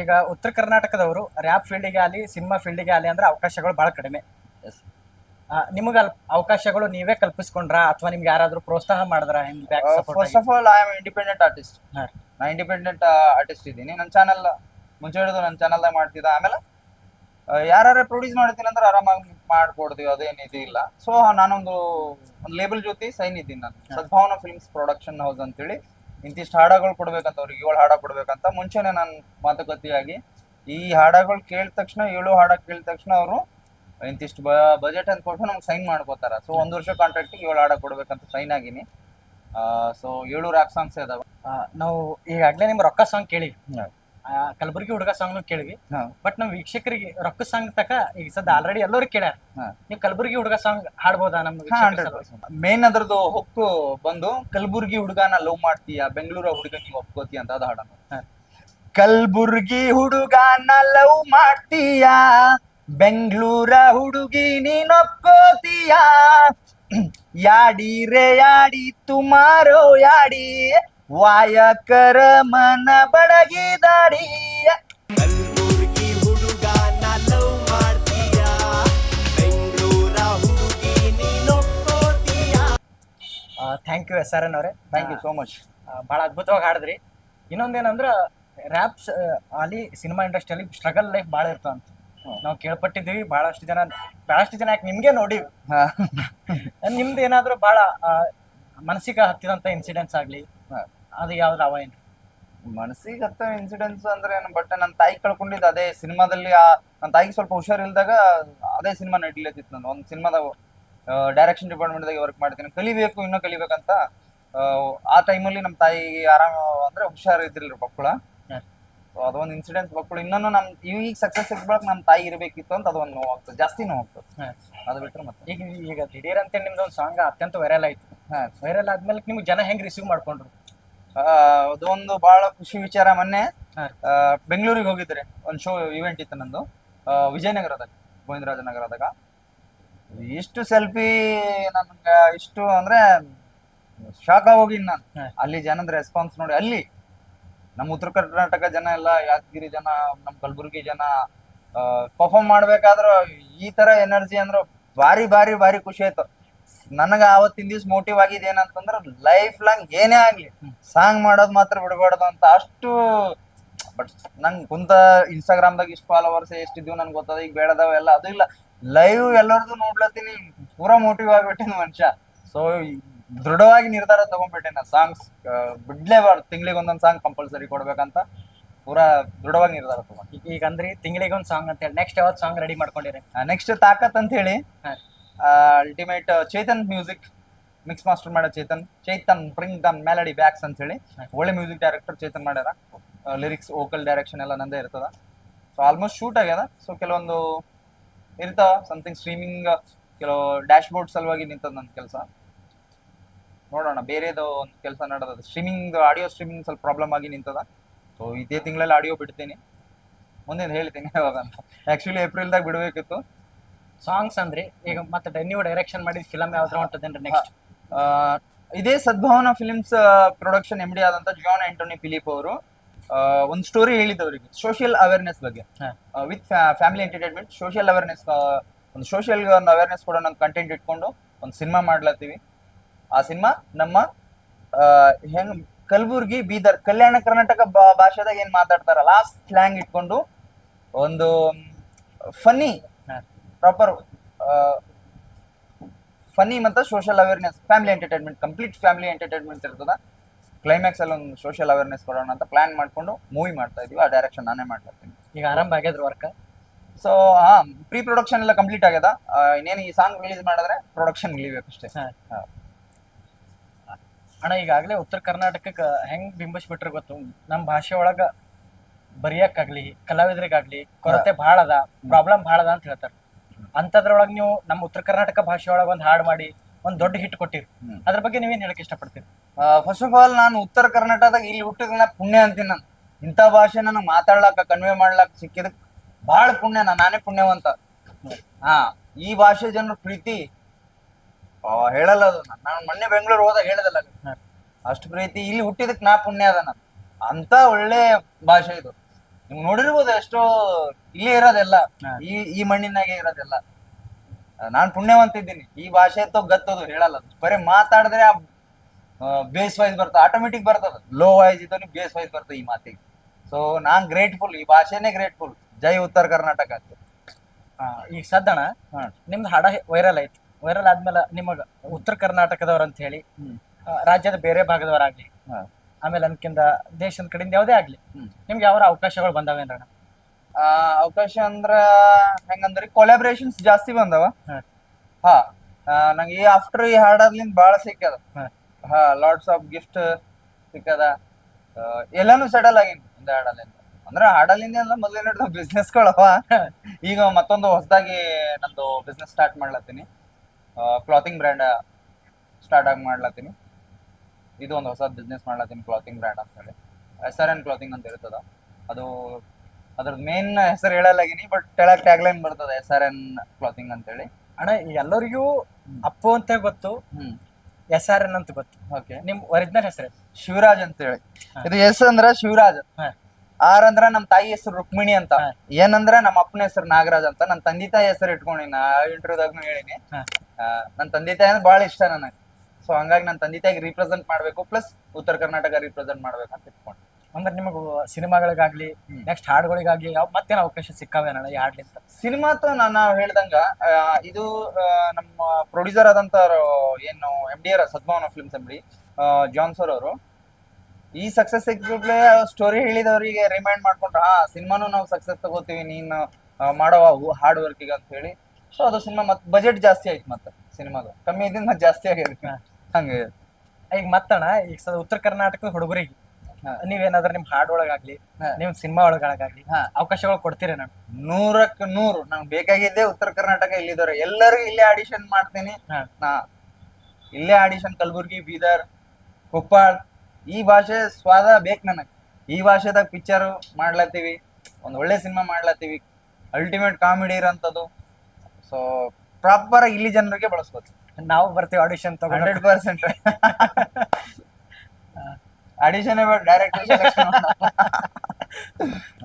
ಈಗ ಉತ್ತರ ಕರ್ನಾಟಕದವರು ರ್ಯಾಪ್ ಫೀಲ್ಡಿಗೆ ಆಗಲಿ ಸಿನಿಮಾ ಫೀಲ್ಡಿಗೆ ಆಗಲಿ ಅಂದ್ರೆ ಅವಕಾಶಗಳು ಬಹಳ ಕಡಿಮೆ. ನಿಮಗೆ ಅವಕಾಶಗಳು ನೀವೇ ಕಲ್ಪಿಸ್ಕೊಂಡ್ರ? ಅಥವಾ ನಿಮ್ಗೆ ಯಾರಾದ್ರೂ ಪ್ರೋತ್ಸಾಹ ಮಾಡಿದ್ರ first of all I am independent artist. ನಾ ಇಂಡಿಪೆಂಡೆಂಟ್ ಆರ್ಟಿಸ್ಟ್ ಇದ್ದೀನಿ. ನನ್ನ ಚಾನಲ್ ಮುಂಚೆ ಹಿಡಿದು ನನ್ನ ಚಾನಲ್ದಾಗ ಮಾಡ್ತಿದ್ದ. ಆಮೇಲೆ ಯಾರು ಪ್ರೊಡ್ಯೂಸ್ ಮಾಡ್ತೀನಿ ಅಂದ್ರೆ ಆರಾಮಾಗಿ ಮಾಡ್ಕೊಡ್ತೀವಿ. ಅದೇನು ಇದಿಲ್ಲ ಇಲ್ಲ. ಸೊ ನಾನೊಂದು ಒಂದು ಲೇಬಲ್ ಜೊತೆ ಸೈನ್ ಇದ್ದೀನಿ ನಾನು. ಸದ್ಭಾವನಾ ಫಿಲ್ಮ್ಸ್ ಪ್ರೊಡಕ್ಷನ್ ಹೌಸ್ ಅಂತೇಳಿ. ಇಂತಿಷ್ಟು ಹಾಡಗಳು ಕೊಡ್ಬೇಕಂತ ಅವ್ರಿಗೆ ಏಳು ಹಾಡ ಕೊಡ್ಬೇಕಂತ ಮುಂಚೆನೆ ನಾನು ಮಾತುಕತೆಯಾಗಿ ಈ ಹಾಡಗಳು ಕೇಳಿದ ತಕ್ಷಣ ಏಳು ಹಾಡ ಕೇಳಿದ ತಕ್ಷಣ ಅವರು ಇಂತಿಷ್ಟು ಬಜೆಟ್ ಅಂತ ಕೊಟ್ಟು ನಮ್ಗೆ ಸೈನ್ ಮಾಡ್ಕೋತಾರ. ಸೊ ಒಂದು ವರ್ಷ ಕಾಂಟ್ರಾಕ್ಟ್ ಏಳು ಹಾಡ ಕೊಡ್ಬೇಕಂತ ಸೈನ್ ಆಗಿನಿ. ಸೊ ಏಳು ರಾಕ್ ಸಾಂಗ್ಸ್ ಇದಾವೆ ನಾವು ಈಗಾಗಲೇ ನಿಮ್ಮ ರೊಕ್ಕ ಸಾಂಗ್. ಆ, ಕಲಬುರಗಿ ಹುಡುಗ ಸಾಂಗ್ನು ಕೇಳಿವಿ ಕೇಳಿ ಬಟ್ ನಮ್ ವೀಕ್ಷಕರಿಗೆ ರೊಕ್ಕ ಸಾಂಗ್ ತಕ ಈಗ ಸದ್ಯ ಆಲ್ರೆಡಿ ಎಲ್ಲರೂ ಕೇಳ್ಯಾರ. ನೀವು ಕಲಬುರ್ಗಿ ಹುಡುಗ ಸಾಂಗ್ ಹಾಡ್ಬೋದಾ ನಮ್ಗೆ? ಮೇನ್ ಅದ್ರದ್ದು ಹೊಕ್ಕು ಬಂದು ಕಲಬುರ್ಗಿ ಹುಡುಗನ ಲವ್ ಮಾಡ್ತೀಯ ಬೆಂಗಳೂರ ಹುಡುಗ ನೀವು ಒಪ್ಕೋತೀಯ ಅಂತ ಅದು ಹಾಡ. ಕಲ್ಬುರ್ಗಿ ಹುಡುಗನ ಲವ್ ಮಾಡ್ತೀಯ ಬೆಂಗಳೂರ ಹುಡುಗಿ ನೀನೊಕ್ಕೋತೀಯ [CLEARS THROAT] ಯಾಡಿ ರೇ ಯಾಡಿ ತುಮಾರೋ ಯಾಡಿ ವಾಯಕರ ಮನ ಬಡಗಿದಾಡಿ. ಕಲ್ಬುರ್ಗಿ ಹುಡುಗ ಲವ್ ಮಾಡ್ತೀಯ? ಬೆಂಗಳೂರ ಹುಡುಗಿ ನೀನೊಕ್ಕೋತೀಯ thank you S R N ಅವರೇ. ಥ್ಯಾಂಕ್ ಯು ಸೋ ಮಚ್ ಭಾಳ ಅದ್ಭುತವಾಗಿ ಹಾಡಿದ್ರಿ. ಇನ್ನೊಂದೇನಂದ್ರೆ ರ್ಯಾಪ್ಸ್ ಅಲ್ಲಿ ಸಿನಿಮಾ ಇಂಡಸ್ಟ್ರಿಯಲ್ಲಿ ಸ್ಟ್ರಗಲ್ ಲೈಫ್ ಭಾಳ ಇರ್ತಾವ ಅಂತ. ನಾವು ಕೇಳ್ಪಟ್ಟಿದ್ದೀವಿ ಭಾಳಷ್ಟು ಜನ ಭಾಳಷ್ಟು ಜನ ಯಾಕೆ ನಿಮಗೆ ನೋಡಿವಿ. ನಿಮ್ದು ಏನಾದರೂ ಭಾಳ ಮನಸ್ಸಿಗೆ ಹತ್ತಿದಂಥ ಇನ್ಸಿಡೆಂಟ್ಸ್ ಆಗ್ಲಿ ಅದು ಯಾವ್ದು ಅವ ಏನು ಮನಸ್ಸಿಗೆ ಹತ್ತ ಇನ್ಸಿಡೆನ್ಸ್ ಅಂದ್ರೆ ಏನು ಬಟ್ ನನ್ನ ತಾಯಿ ಕಳ್ಕೊಂಡಿದ್ದು ಅದೇ ಸಿನಿಮಾದಲ್ಲಿ ಆ ನನ್ನ ತಾಯಿಗೆ ಸ್ವಲ್ಪ ಹುಷಾರಿಲ್ದಾಗ ಅದೇ ಸಿನಿಮಾ ನಡಿಲತ್ತಿತ್ತು ನಾನು ಒಂದು ಸಿನಿಮಾದಾಗ ಡೈರೆಕ್ಷನ್ ಡಿಪಾರ್ಟ್ಮೆಂಟ್ದಾಗ ವರ್ಕ್ ಮಾಡ್ತೀನಿ. ಕಲಿಬೇಕು ಇನ್ನೂ ಕಲಿಬೇಕಂತ ಆ, ಆ ಟೈಮಲ್ಲಿ ನಮ್ಮ ತಾಯಿ ಆರಾಮ ಅಂದ್ರೆ ಹುಷಾರ್ ಇದ್ದಿಲ್ಲ. ಸೊ ಅದೊಂದು ಇನ್ಸಿಡೆನ್ಸ್ ಮಕ್ಕಳು ಇನ್ನೂ ನಮ್ ಈಗ ಸಕ್ಸಸ್ ಸಿಗ್ಬೇಕು ನಮ್ಮ ತಾಯಿ ಇರಬೇಕಿತ್ತು ಅಂತ ಅದೊಂದು ನೋವು ಆಗ್ತದೆ. ಜಾಸ್ತಿ ನೋವು ಆಗ್ತದೆ. ಹ್ಮ್. ಅದು ಬಿಟ್ರೆ ಮತ್ತೆ. ಈಗ ಈಗ ದಿಢೀರ್ ಅಂತ ನಿಮ್ದು ಒಂದು ಸಾಂಗ್ ಅತ್ಯಂತ ವೈರಲ್ ಆಯ್ತು. ಹಾ. ವೈರಲ್ ಆದ್ಮೇಲೆ ನಿಮ್ಗೆ ಜನ ಹೆಂಗ್ ರಿಸೀವ್ ಮಾಡ್ಕೊಂಡ್ರು? ಆ, ಅದೊಂದು ಬಹಳ ಖುಷಿ ವಿಚಾರ ಮೊನ್ನೆ ಆ, ಬೆಂಗಳೂರಿಗೆ ಹೋಗಿದ್ರೆ ಒಂದು ಶೋ ಇವೆಂಟ್ ಇತ್ತು ನಂದು. ಆ, ವಿಜಯನಗರದಾಗ ಗೋವಿಂದರಾಜನಗರದಾಗ ಇಷ್ಟು ಸೆಲ್ಫಿ ನನ್ಗ ಇಷ್ಟು ಅಂದ್ರೆ ಶಾಕ್ ಆಗೋಗಿನ್ ನಾನು. ಹಾ. ಅಲ್ಲಿ ಜನದ ರೆಸ್ಪಾನ್ಸ್ ನೋಡಿ ಅಲ್ಲಿ ನಮ್ಮ ಉತ್ತರ ಕರ್ನಾಟಕ ಜನ ಎಲ್ಲ ಯಾದಗಿರಿ ಜನ ನಮ್ಮ ಕಲಬುರಗಿ ಜನ ಪರ್ಫಾರ್ಮ್ ಮಾಡ್ಬೇಕಾದ್ರ ಈ ತರ ಎನರ್ಜಿ ಅಂದ್ರೆ ಭಾರಿ ಭಾರಿ ಭಾರಿ ಖುಷಿ ಆಯ್ತು. ನನಗ ಅವತ್ತಿನ ದಿವ್ಸ ಮೋಟಿವ್ ಆಗಿದ್ ಏನಂತಂದ್ರ ಲೈಫ್ ಲಾಂಗ್ ಏನೇ ಆಗ್ಲಿ ಸಾಂಗ್ ಮಾಡೋದ್ ಮಾತ್ರ ಬಿಡಬಾರ್ದು ಅಂತ ಅಷ್ಟು ಬಟ್ ನಂಗ್ ಕುಂತ ಇನ್ಸ್ಟಾಗ್ರಾಮ್ದಾಗ ಇಷ್ಟು ಫಾಲೋವರ್ಸ್ ಎಷ್ಟಿದ್ವು ನನ್ಗೆ ಗೊತ್ತದ ಈಗ ಬೇಡದವ ಎಲ್ಲ ಅದು ಇಲ್ಲ. ಲೈವ್ ಎಲ್ಲರದು ನೋಡ್ಲತ್ತೀನಿ ಪೂರಾ ಮೋಟಿವ್ ಆಗ್ಬಿಟ್ಟಿನ ಮನುಷ್ಯ. ಸೊ ದೃಢವಾಗಿ ನಿರ್ಧಾರ ತಗೊಂಡ್ಬಿಟ್ಟೆ ನಾ ಸಾಂಗ್ಸ್ ಬಿಡ್ಲೇಬಾರ್ದು. ತಿಂಗಳಿಗೆ ಒಂದೊಂದು ಸಾಂಗ್ ಕಂಪಲ್ಸರಿ ಕೊಡ್ಬೇಕಂತ ಪೂರಾ ದೃಢವಾಗಿ ನಿರ್ಧಾರ ತಗೊಂಡ್. ಈಗ ಅಂದ್ರಿ ತಿಂಗಳಿಗೆ ಒಂದು ಸಾಂಗ್ ಅಂತ ಹೇಳಿ ನೆಕ್ಸ್ಟ್ ಯಾವತ್ತು ಸಾಂಗ್ ರೆಡಿ ಮಾಡ್ಕೊಂಡಿರಿ? ನೆಕ್ಸ್ಟ್ ತಾಕತ್ ಅಂತ ಹೇಳಿ. Ultimate Chetan music mix master ಮಾಡೋ Chetan. Chetan bring then melody backs ಅಂತ ಹೇಳಿ. ಒಳ್ಳೆ ಮ್ಯೂಸಿಕ್ ಡೈರೆಕ್ಟರ್ ಚೇತನ್ ಮಾಡ್ಯಾರ. ಲಿರಿಕ್ಸ್ ವೋಕಲ್ ಡೈರೆಕ್ಷನ್ ಎಲ್ಲ ನಂದೇ ಇರ್ತದ. ಸೊ ಆಲ್ಮೋಸ್ಟ್ ಶೂಟ್ ಆಗ್ಯದ. ಸೊ ಕೆಲವೊಂದು ಇರ್ತಾವ. ಸಮಥಿಂಗ್ ಸ್ಟ್ರೀಮಿಂಗ್ ಕೆಲವು ಡ್ಯಾಶ್ ಬೋರ್ಡ್ ಸಲುವಾಗಿ ನಿಂತದ ನನ್ನ ಕೆಲಸ. ನೋಡೋಣ. ಬೇರೆದು ಒಂದು ಕೆಲಸ ನಡೆದ ಸ್ಟ್ರೀಮಿಂಗ್ ಆಡಿಯೋ ಸ್ಟ್ರೀಮಿಂಗ್ ಸ್ವಲ್ಪ ಪ್ರಾಬ್ಲಮ್ ಆಗಿ ನಿಂತದ. ಸೊ ಇದೇ ತಿಂಗಳಲ್ಲಿ ಆಡಿಯೋ ಬಿಡ್ತೀನಿ. ಮುಂದಿನ ಹೇಳ್ತೀನಿ ಯಾವಾಗ ಅಂತ ಆಕ್ಚುಲಿ ಏಪ್ರಿಲ್ದಾಗ ಬಿಡಬೇಕಿತ್ತು. ಸಾಂಗ್ಸ್ ಅಂದ್ರೆ ಈಗ ಮತ್ತೆ ನೀವು ಡೈರೆಕ್ಷನ್ ಮಾಡಿದ ಫಿಲಮ್ ಯಾವ್ದ್ರ ಹೊಂಟದೇನ್ರಿ ನೆಕ್ಸ್ಟ್ ಆ, ಇದೇ Sadbhavana films production M D ಆದಂತ ಜಾನ್ ಆಂಟೋನಿ ಫಿಲಿಪ್ ಅವರು ಒಂದು ಸ್ಟೋರಿ ಹೇಳಿದವರಿಗೆ ಸೋಷಿಯಲ್ ಅವೇರ್ನೆಸ್ ಬಗ್ಗೆ. With family entertainment social awareness ಒಂದು ಸೋಷಿಯಲ್ ಒಂದು ಅವೇರ್ನೆಸ್ ಕೊಡೋ ಒಂದು ಕಂಟೆಂಟ್ ಇಟ್ಕೊಂಡು ಒಂದು ಸಿನಿಮಾ ಮಾಡ್ಲತ್ತೀವಿ ಆ ಸಿನಿಮಾ ನಮ್ಮ ಹೆಂಗ್ ಕಲಬುರ್ಗಿ ಬೀದರ್ ಕಲ್ಯಾಣ ಕರ್ನಾಟಕ ಭಾಷೆದಾಗ ಏನ್ ಮಾತಾಡ್ತಾರ ಲಾಸ್ಟ್ ಸ್ಲ್ಯಾಂಗ್ ಇಟ್ಕೊಂಡು ಒಂದು ಫನ್ನಿ. ಪ್ರಾಪರ್ ಫನ್ನಿ ಮತ್ತು social awareness family entertainment complete family entertainment ಇರ್ತದೆ. ಕ್ಲೈಮ್ಯಾಕ್ಸ್ ಅಲ್ಲಿ ಒಂದು ಸೋಷಿಯಲ್ ಅವೇರ್ನೆಸ್ ಕೊಡೋಣ ಅಂತ ಪ್ಲಾನ್ ಮಾಡ್ಕೊಂಡು ಮೂವಿ ಮಾಡ್ತಾ ಇದೀವಿ. ಆ ಡೈರೆಕ್ಷನ್ ನಾನೇ ಮಾಡ್ತಾ ಇರ್ತೀನಿ ಈಗ ಆರಂಭ ಆಗ್ಯದ್ರ ವರ್ಕ್ ಸೊ ಹಾ ಪ್ರೀ ಪ್ರೊಡಕ್ಷನ್ ಎಲ್ಲ ಕಂಪ್ಲೀಟ್ ಆಗ್ಯದ. ಇನ್ನೇನು ಈ ಸಾಂಗ್ ರಿಲೀಸ್ ಮಾಡಿದ್ರೆ ಪ್ರೊಡಕ್ಷನ್ ಇಳಿಬೇಕಷ್ಟೇ. ಅಣ್ಣ ಈಗಾಗಲೇ ಉತ್ತರ ಕರ್ನಾಟಕಕ್ಕೆ ಹೆಂಗ್ ಬಿಂಬಿಸ್ಬಿಟ್ರೆ ಗೊತ್ತು? ನಮ್ಮ ಭಾಷೆ ಒಳಗ ಬರೆಯಕ್ಕಾಗ್ಲಿ ಕಲಾವಿದರಿಗಾಗ್ಲಿ ಕೊರತೆ ಭಾಳ ಅದ ಪ್ರಾಬ್ಲಮ್ ಭಾಳ ಅದ ಅಂತ ಹೇಳ್ತಾರೆ. ಅಂಥದ್ರೊಳಗೆ ನೀವು ನಮ್ಮ ಉತ್ತರ ಕರ್ನಾಟಕ ಭಾಷೆಯೊಳಗೆ ಒಳಗೆ ಒಂದು ಹಾಡು ಮಾಡಿ ಒಂದು ದೊಡ್ಡ ಹಿಟ್ ಕೊಟ್ಟಿರಿ. ಅದ್ರ ಬಗ್ಗೆ ನೀವೇನ್ ಹೇಳಕ್ ಇಷ್ಟಪಡ್ತೀರಿ? ಫಸ್ಟ್ ಆಫ್ ಆಲ್ ನಾನು ಉತ್ತರ ಕರ್ನಾಟಕದಾಗ ಇಲ್ಲಿ ಹುಟ್ಟಿದ ಪುಣ್ಯ ಅಂತೀನಿ ನಾನು. ಇಂಥ ಭಾಷೆ ನನಗೆ ಮಾತಾಡ್ಲಾಕ ಕನ್ವೆ ಮಾಡ್ಲಾಕ ಸಿಕ್ಕಿದ ಬಹಳ ಪುಣ್ಯ ನಾನು ನಾನೇ ಪುಣ್ಯವಂತ. ಹಾ ಈ ಭಾಷೆ ಜನರ ಪ್ರೀತಿ ಹೇಳಲ್ಲ ಅದು ನಾನು. ಮೊನ್ನೆ ಬೆಂಗಳೂರು ಹೋದಾಗ ಹೇಳದಲ್ಲ. ಅಷ್ಟು ಪ್ರೀತಿ ಇಲ್ಲಿ ಹುಟ್ಟಿದಕ್ ನಾ ಪುಣ್ಯ ಅದ ನಾನು. ಅಂತ ಒಳ್ಳೆ ಭಾಷೆ ಇದು. ನೀವು ನೋಡಿರ್ಬೋದು ಎಷ್ಟೋ ಇಲ್ಲೇ ಇರೋದೆಲ್ಲ. ಈ ಈ ಮಣ್ಣಿನಾಗೆ ಇರೋದೆಲ್ಲ ನಾನು ಪುಣ್ಯವಂತ ಇದ್ದೀನಿ ಈ ಭಾಷೆ ತೋ ಗತ್ತದು ಹೇಳಲ್ಲ. ಬರೀ ಮಾತಾಡಿದ್ರೆ ಬೇಸ್ ವೈಸ್ ಬರ್ತದೆ ಆಟೋಮೆಟಿಕ್ ಬರ್ತದ ಲೋ ವೈಸ್ ಇದ್ದವನು ಬೇಸ್ ವೈಸ್ ಬರ್ತದೆ ಈ ಮಾತಿಗೆ ಸೊ ನಾನ್ ಗ್ರೇಟ್ಫುಲ್ ಈ ಭಾಷೆನೇ ಗ್ರೇಟ್ಫುಲ್ ಜೈ ಉತ್ತರ ಕರ್ನಾಟಕ ಅಂತ ಆ, ಈಗ ಸದ್ದಣ. ನಿಮ್ದು ಹಾಡ ವೈರಲ್ ಆಯ್ತು ವೈರಲ್ ಆದ್ಮೇಲೆ ನಿಮಗ ಉತ್ತರ ಕರ್ನಾಟಕದವ್ರ ಅಂತ ಹೇಳಿ. ಆ, ರಾಜ್ಯದ ಬೇರೆ ಭಾಗದವರಾಗ್ಲಿ. ಆಮೇಲೆ ಅನ್ಕಿಂದ ದೇಶದ ಕಡೆಯಿಂದ ಯಾವುದೇ ಆಗ್ಲಿ. ನಿಮ್ಗೆ ಯಾವ ಅವಕಾಶಗಳು ಬಂದಾವೇನ್ರಣ ಆ, ಅವಕಾಶ ಅಂದ್ರ ಹೆಂಗಂದ್ರಿ ಕೊಲಾಬ್ರೇಷನ್ಸ್ ಜಾಸ್ತಿ ಬಂದವ. ಹಾ. ಹಾ ಆ, ನಂಗೆ ಈ ಆಫ್ಟರ್ ಈ ಹಾಡಾದ್ಲಿಂದ ಬಹಳ ಸಿಕ್ಕದ ಹಾ. ಹಾ ಲಾಟ್ಸ್ ಆಫ್ ಗಿಫ್ಟ್ ಸಿಕ್ಕದ ಆ, ಎಲ್ಲಾನು ಸೆಟಲ್ ಆಗಿನ್ ಇಂದ ಹಾಡಲಿಂದ ಅಂದ್ರ ಹಾಡಲಿಂದ ಎಲ್ಲ ಮೊದಲೇ ನಡೆದ ಬಿಸ್ನೆಸ್ಗಳವ ಈಗ ಮತ್ತೊಂದು ಹೊಸದಾಗಿ ನಂದು ಬಿಸ್ನೆಸ್ ಸ್ಟಾರ್ಟ್ ಮಾಡ್ಲತ್ತೀನಿ. ಕ್ಲಾತಿಂಗ್ ಬ್ರ್ಯಾಂಡ್ ಸ್ಟಾರ್ಟ್ ಆಗಿ ಮಾಡ್ಲತ್ತೀನಿ. ಇದು ಒಂದು ಹೊಸ ಬಿಸ್ನೆಸ್ ಮಾಡ್ಲತ್ತೀನಿ ಕ್ಲಾತಿಂಗ್ ಬ್ರ್ಯಾಂಡ್ ಅಂತ ಹೇಳಿ. ಎಸ್ ಆರ್ ಎನ್ ಕ್ಲಾತಿಂಗ್ ಅಂತ ಇರ್ತದ? ಅದು ಅದ್ರದ್ದು ಮೇನ್ ಹೆಸರು ಹೇಳಲಾಗಿನಿ ಬಟ್ ಟ್ಯಾಗ್ ಲೈನ್ ಬರ್ತದೆ ಎಸ್ ಆರ್ ಎನ್ ಕ್ಲಾತಿಂಗ್ ಅಂತೇಳಿ ಅಣ್ಣ ಎಲ್ಲರಿಗೂ ಅಪ್ಪು ಅಂತ ಗೊತ್ತು ಹ್ಮ್. ಎಸ್ ಆರ್ ಎನ್ ಅಂತ ಗೊತ್ತು. ಓಕೆ. ನಿಮ್ ಒರಿಜಿನಲ್ ಹೆಸರು ಶಿವರಾಜ್ ಅಂತ ಹೇಳಿ. ಇದು ಎಸ್ ಅಂದ್ರ ಶಿವರಾಜ್. ಆರ್ ಅಂದ್ರ ನಮ್ ತಾಯಿ ಹೆಸರು ರುಕ್ಮಿಣಿ ಅಂತ. ಏನಂದ್ರ ನಮ್ಮ ಅಪ್ಪನ ಹೆಸರು ನಾಗರಾಜ್ ಅಂತ. ನನ್ ತಂದೆ ತಾಯಿ ಹೆಸರು ಇಟ್ಕೊಂಡಿನ ನಾ ಇಂಟರ್ವ್ಯೂದಾಗ ಹೇಳಿನಿ. ನನ್ನ ನನ್ ತಂದೆ ತಾಯಿ ಅಂದ್ರೆ ಬಹಳ ಇಷ್ಟ ನನಗೆ. ಸೊ ಹಂಗಾಗಿ ನಾನು ತಂದೆ ತಾಯಿಗೆ ರಿಪ್ರೆಸೆಂಟ್ ಮಾಡಬೇಕು ಪ್ಲಸ್ ಉತ್ತರ ಕರ್ನಾಟಕ ರಿಪ್ರೆಸೆಂಟ್ ಮಾಡ್ಬೇಕು ಅಂತ ಇಟ್ಕೊಂಡು. ಅಂದ್ರೆ ನಿಮಗೆ ಸಿನಿಮಾಗಳಿಗಾಗ್ಲಿ ನೆಕ್ಸ್ಟ್ ಹಾಡುಗಳಿಗಾಗ್ಲಿ ಯಾವ ಮತ್ತೇನು ಅವಕಾಶ ಸಿಕ್ಕಾವೇನಣ್ಣ ಈ ಹಾಡ್ಲಿಂತ? ಸಿನಿಮಾತ ನಾನು ಹೇಳ್ದಂಗ ಆ, ಇದು ಆ, ನಮ್ಮ ಪ್ರೊಡ್ಯೂಸರ್ ಆದಂತ ಏನು M D R Sadbhavana films M D John sir ಅವರು ಈ ಸಕ್ಸಸ್ ಸಿಕ್ಕಿದ್ಲೆ ಸ್ಟೋರಿ ಹೇಳಿದವರಿಗೆ ರಿಮೈಂಡ್ ಮಾಡ್ಕೊಂಡ್ರೆ ಆ ಸಿನಿಮಾನು ನಾವು ಸಕ್ಸಸ್ ತಗೋತೀವಿ ನೀನು ಮಾಡೋ ಹಾರ್ಡ್ ವರ್ಕಿಗೆ ಅಂತ ಹೇಳಿ. ಸೊ ಅದು ಸಿನಿಮಾ ಮತ್ತೆ ಬಜೆಟ್ ಜಾಸ್ತಿ ಆಯ್ತು ಮತ್ತೆ ಸಿನಿಮಾದ. ಕಮ್ಮಿ ಇದ್ದಿಂದ ಮತ್ತೆ ಜಾಸ್ತಿ ಹಾ. ಹಂಗೆ. ಈಗ ಮತ್ತಣ್ಣ ಈಗ ಸದ ಉತ್ತರ ಕರ್ನಾಟಕದ ಹುಡುಗರಿಗೆ. ನೀವೇನಾದ್ರೂ ನಿಮ್ ಹಾಡ್ ಒಳಗಾಗ್ಲಿ. ನಿಮ್ ಸಿನಿಮಾ ಒಳಗಾಗ್ಲಿ ಅವಕಾಶಗಳು ಕೊಡ್ತೀರಿ ನಾನು? ನೂರಕ್ಕೆ ನೂರು. ನಂಗೆ ಬೇಕಾಗಿದ್ದೆ ಉತ್ತರ ಕರ್ನಾಟಕ ಇಲ್ಲಿದ್ದಾರೆ ಎಲ್ಲರಿಗೂ ಇಲ್ಲೇ ಆಡಿಷನ್ ಮಾಡ್ತೀನಿ. ನಾ ಇಲ್ಲೇ ಆಡಿಷನ್ ಕಲಬುರ್ಗಿ ಬೀದರ್ ಕೊಪ್ಪಳ. ಈ ಭಾಷೆ ಸ್ವಾದ ಬೇಕು ನನಗೆ. ಈ ಭಾಷೆದಾಗ ಪಿಕ್ಚರ್ ಮಾಡ್ಲತ್ತೀವಿ. ಒಂದ್ ಒಳ್ಳೆ ಸಿನಿಮಾ ಮಾಡ್ಲತ್ತೀವಿ. ಅಲ್ಟಿಮೇಟ್ ಕಾಮಿಡಿ ಇರೋಂಥದ್ದು. ಸೊ ಪ್ರಾಪರ್ ಇಲ್ಲಿ ಜನರಿಗೆ ಬಳಸ್ಬೋದು. ನಾವು ಬರ್ತೀವಿ ಆಡಿಷನ್ ತಗೊಂಡು. Hundred percent. ಆಡಿಷನ್ ಡೈರೆಕ್ಟ್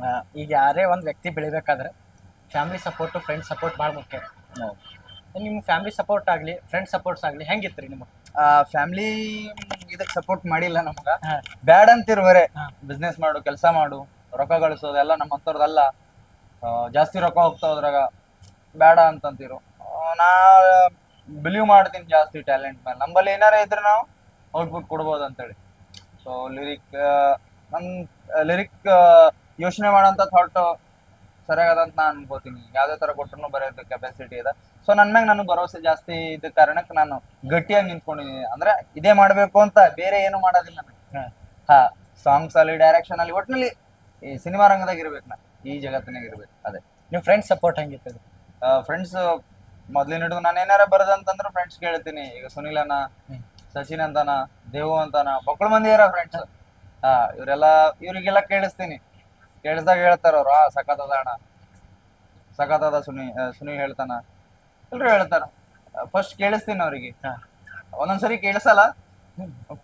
ಆ, ಈಗ ಯಾರೇ ಒಂದು ವ್ಯಕ್ತಿ ಬೆಳಿಬೇಕಾದ್ರೆ ಫ್ಯಾಮಿಲಿ ಸಪೋರ್ಟ್ ಫ್ರೆಂಡ್ ಸಪೋರ್ಟ್ ಭಾಳ ಮುಖ್ಯ. ನಿಮ್ಮ ಫ್ಯಾಮಿಲಿ ಸಪೋರ್ಟ್ ಆಗಲಿ ಫ್ರೆಂಡ್ ಸಪೋರ್ಟ್ಸ್ ಆಗಲಿ ಹೆಂಗಿತ್ರಿ ನಿಮಗೆ? ಫ್ಯಾಮಿಲಿ ಇದಕ್ಕೆ ಸಪೋರ್ಟ್ ಮಾಡಿಲ್ಲ ನಮಗ. ಬ್ಯಾಡ್ ಅಂತಿರುವರೆ ಬಿಸ್ನೆಸ್ ಮಾಡು ಕೆಲಸ ಮಾಡು ರೊಕ್ಕ ಗಳಿಸೋದು ಎಲ್ಲ ನಮ್ಮ ಹತ್ರದಲ್ಲ ಜಾಸ್ತಿ ರೊಕ್ಕ ಹೋಗ್ತಾವ ಅದ್ರಾಗ ಬೇಡ ಅಂತಂತಿರು. ನಾ ಬಿಲೀವ್ ಮಾಡ್ತೀನಿ ಜಾಸ್ತಿ ಟ್ಯಾಲೆಂಟ್ ಮೇಲೆ ನಮ್ಮಲ್ಲಿ ಏನಾರ ಇದ್ರೆ ನಾವು ಔಟ್ಪುಟ್ ಕೊಡ್ಬೋದು ಅಂತೇಳಿ. ಸೊ ಲಿರಿಕ್ ನನ್ ಲಿರಿಕ್ ಯೋಚನೆ ಮಾಡೋಂಥ ಥಾಟ್ ಸರಿಯಾಗದಂತ ನಾನು ಅನ್ಕೋತೀನಿ. ಯಾವ್ದೇ ತರ ಕೊಟ್ಟರು ಬರೆಯೋದು ಕೆಪಾಸಿಟಿ ಇದೆ. ಸೊ ನನ್ ಮ್ಯಾಗ ನನಗೆ ಭರವಸೆ ಜಾಸ್ತಿ ಇದ್ದ ಕಾರಣಕ್ಕೆ ನಾನು ಗಟ್ಟಿಯಾಗಿ ನಿಂತ್ಕೊಂಡಿದ್ದೀನಿ ಅಂದ್ರೆ ಇದೇ ಮಾಡಬೇಕು ಅಂತ ಬೇರೆ ಏನು ಮಾಡೋದಿಲ್ಲ ನನಗೆ. ಹಾ. ಹಾ ಸಾಂಗ್ಸ್ ಅಲ್ಲಿ ಡೈರೆಕ್ಷನ್ ಅಲ್ಲಿ ಒಟ್ಟಿನಲ್ಲಿ ಈ ಸಿನಿಮಾ ರಂಗದಾಗ ಇರ್ಬೇಕು ನಾ. ಈ ಜಗತ್ತಿನಾಗ ಇರ್ಬೇಕು. ಅದೇ. ನಿಮ್ ಫ್ರೆಂಡ್ಸ್ ಸಪೋರ್ಟ್ ಹೆಂಗಿತ್ತು? ಫ್ರೆಂಡ್ಸ್ ಮೊದ್ಲಿನ ಹಿಡಿದು ನಾನು ಏನಾರ ಬರದಂತಂದ್ರೆ ಫ್ರೆಂಡ್ಸ್ ಕೇಳ್ತೀನಿ. ಈಗ ಸುನಿಲ್ ಅಣ್ಣ. ಸಚಿನ್ ಅಂತಾನ ದೇವು ಅಂತಾನ ಮಕ್ಕಳು ಮಂದಿ ಯಾರ ಫ್ರೆಂಡ್ಸ್ ಹಾ ಇವರೆಲ್ಲ ಇವ್ರಿಗೆಲ್ಲ ಕೇಳಿಸ್ತೀನಿ. ಕೇಳಿಸ್ದಾಗ ಹೇಳ್ತಾರ ಅವ್ರು ಆ ಸಖತ್ತದ ಅಣ್ಣ. ಸಖತ್ ಅದ ಸುನಿ ಆ, ಸುನಿ ಹೇಳ್ತಾನ. ಎಲ್ರು ಹೇಳ್ತಾರ. ಫಸ್ಟ್ ಕೇಳಿಸ್ತೀನಿ ಅವ್ರಿಗೆ. ಒಂದೊಂದ್ಸರಿ ಕೇಳಿಸಲ್ಲ.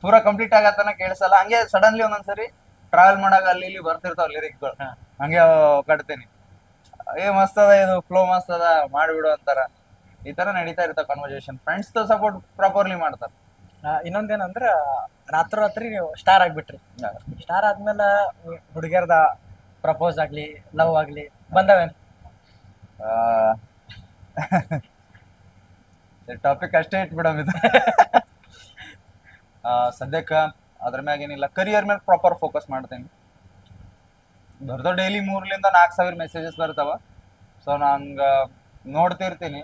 ಪೂರ ಕಂಪ್ಲೀಟ್ ಆಗತ್ತನ ಕೇಳಿಸಲ್ಲ. ಹಂಗೆ ಸಡನ್ಲಿ ಒಂದೊಂದ್ಸರಿ ಟ್ರಾವೆಲ್ ಮಾಡಾಗ ಅಲ್ಲಿ ಇಲ್ಲಿ ಬರ್ತಿರ್ತಾವ ಲಿರಿಕ್ಗಳು. ಹಂಗೆ ಕಟ್ತೀನಿ. ಏ ಮಸ್ತ್ ಅದ ಇದು ಫ್ಲೋ ಮಸ್ತ್ ಅದ ಮಾಡ್ಬಿಡು ಅಂತಾರ. ಈ ತರ ನಡೀತಾ ಇರ್ತಾವ ಕನ್ವರ್ಸೇಷನ್ ಫ್ರೆಂಡ್ಸ್ ಸಪೋರ್ಟ್ ಪ್ರಾಪರ್ಲಿ ಮಾಡ್ತಾರೆ. ಇನ್ನೊಂದೇನಂದ್ರ ರಾತ್ರಿ ರಾತ್ರಿ ನೀವು ಸ್ಟಾರ್ ಆಗ್ಬಿಟ್ರಿ. ಸ್ಟಾರ್ ಆದ್ಮೇಲೆ ಹುಡುಗಿಯರ್ದ ಪ್ರಪೋಸ್ ಆಗ್ಲಿ ಲವ್ ಆಗ್ಲಿ ಬಂದವೇನ್? ಟಾಪಿಕ್ [LAUGHS] ಅಷ್ಟೇ ಇಟ್ಬಿಡೋ ಇದು. ಆ, ಸದ್ಯಕ್ಕ ಅದ್ರ ಮ್ಯಾಗ ಏನಿಲ್ಲ. ಕರಿಯರ್ ಮೇಲೆ ಪ್ರಾಪರ್ ಫೋಕಸ್ ಮಾಡ್ತೀನಿ. ದೊಡ್ಡ ಡೈಲಿ ಮೂರ್ಲಿಂದ ನಾಲ್ಕು ಸಾವಿರ ಮೆಸೇಜಸ್ ಬರ್ತಾವ. ಸೊ ನಂಗೆ ನೋಡ್ತಿರ್ತೀನಿ.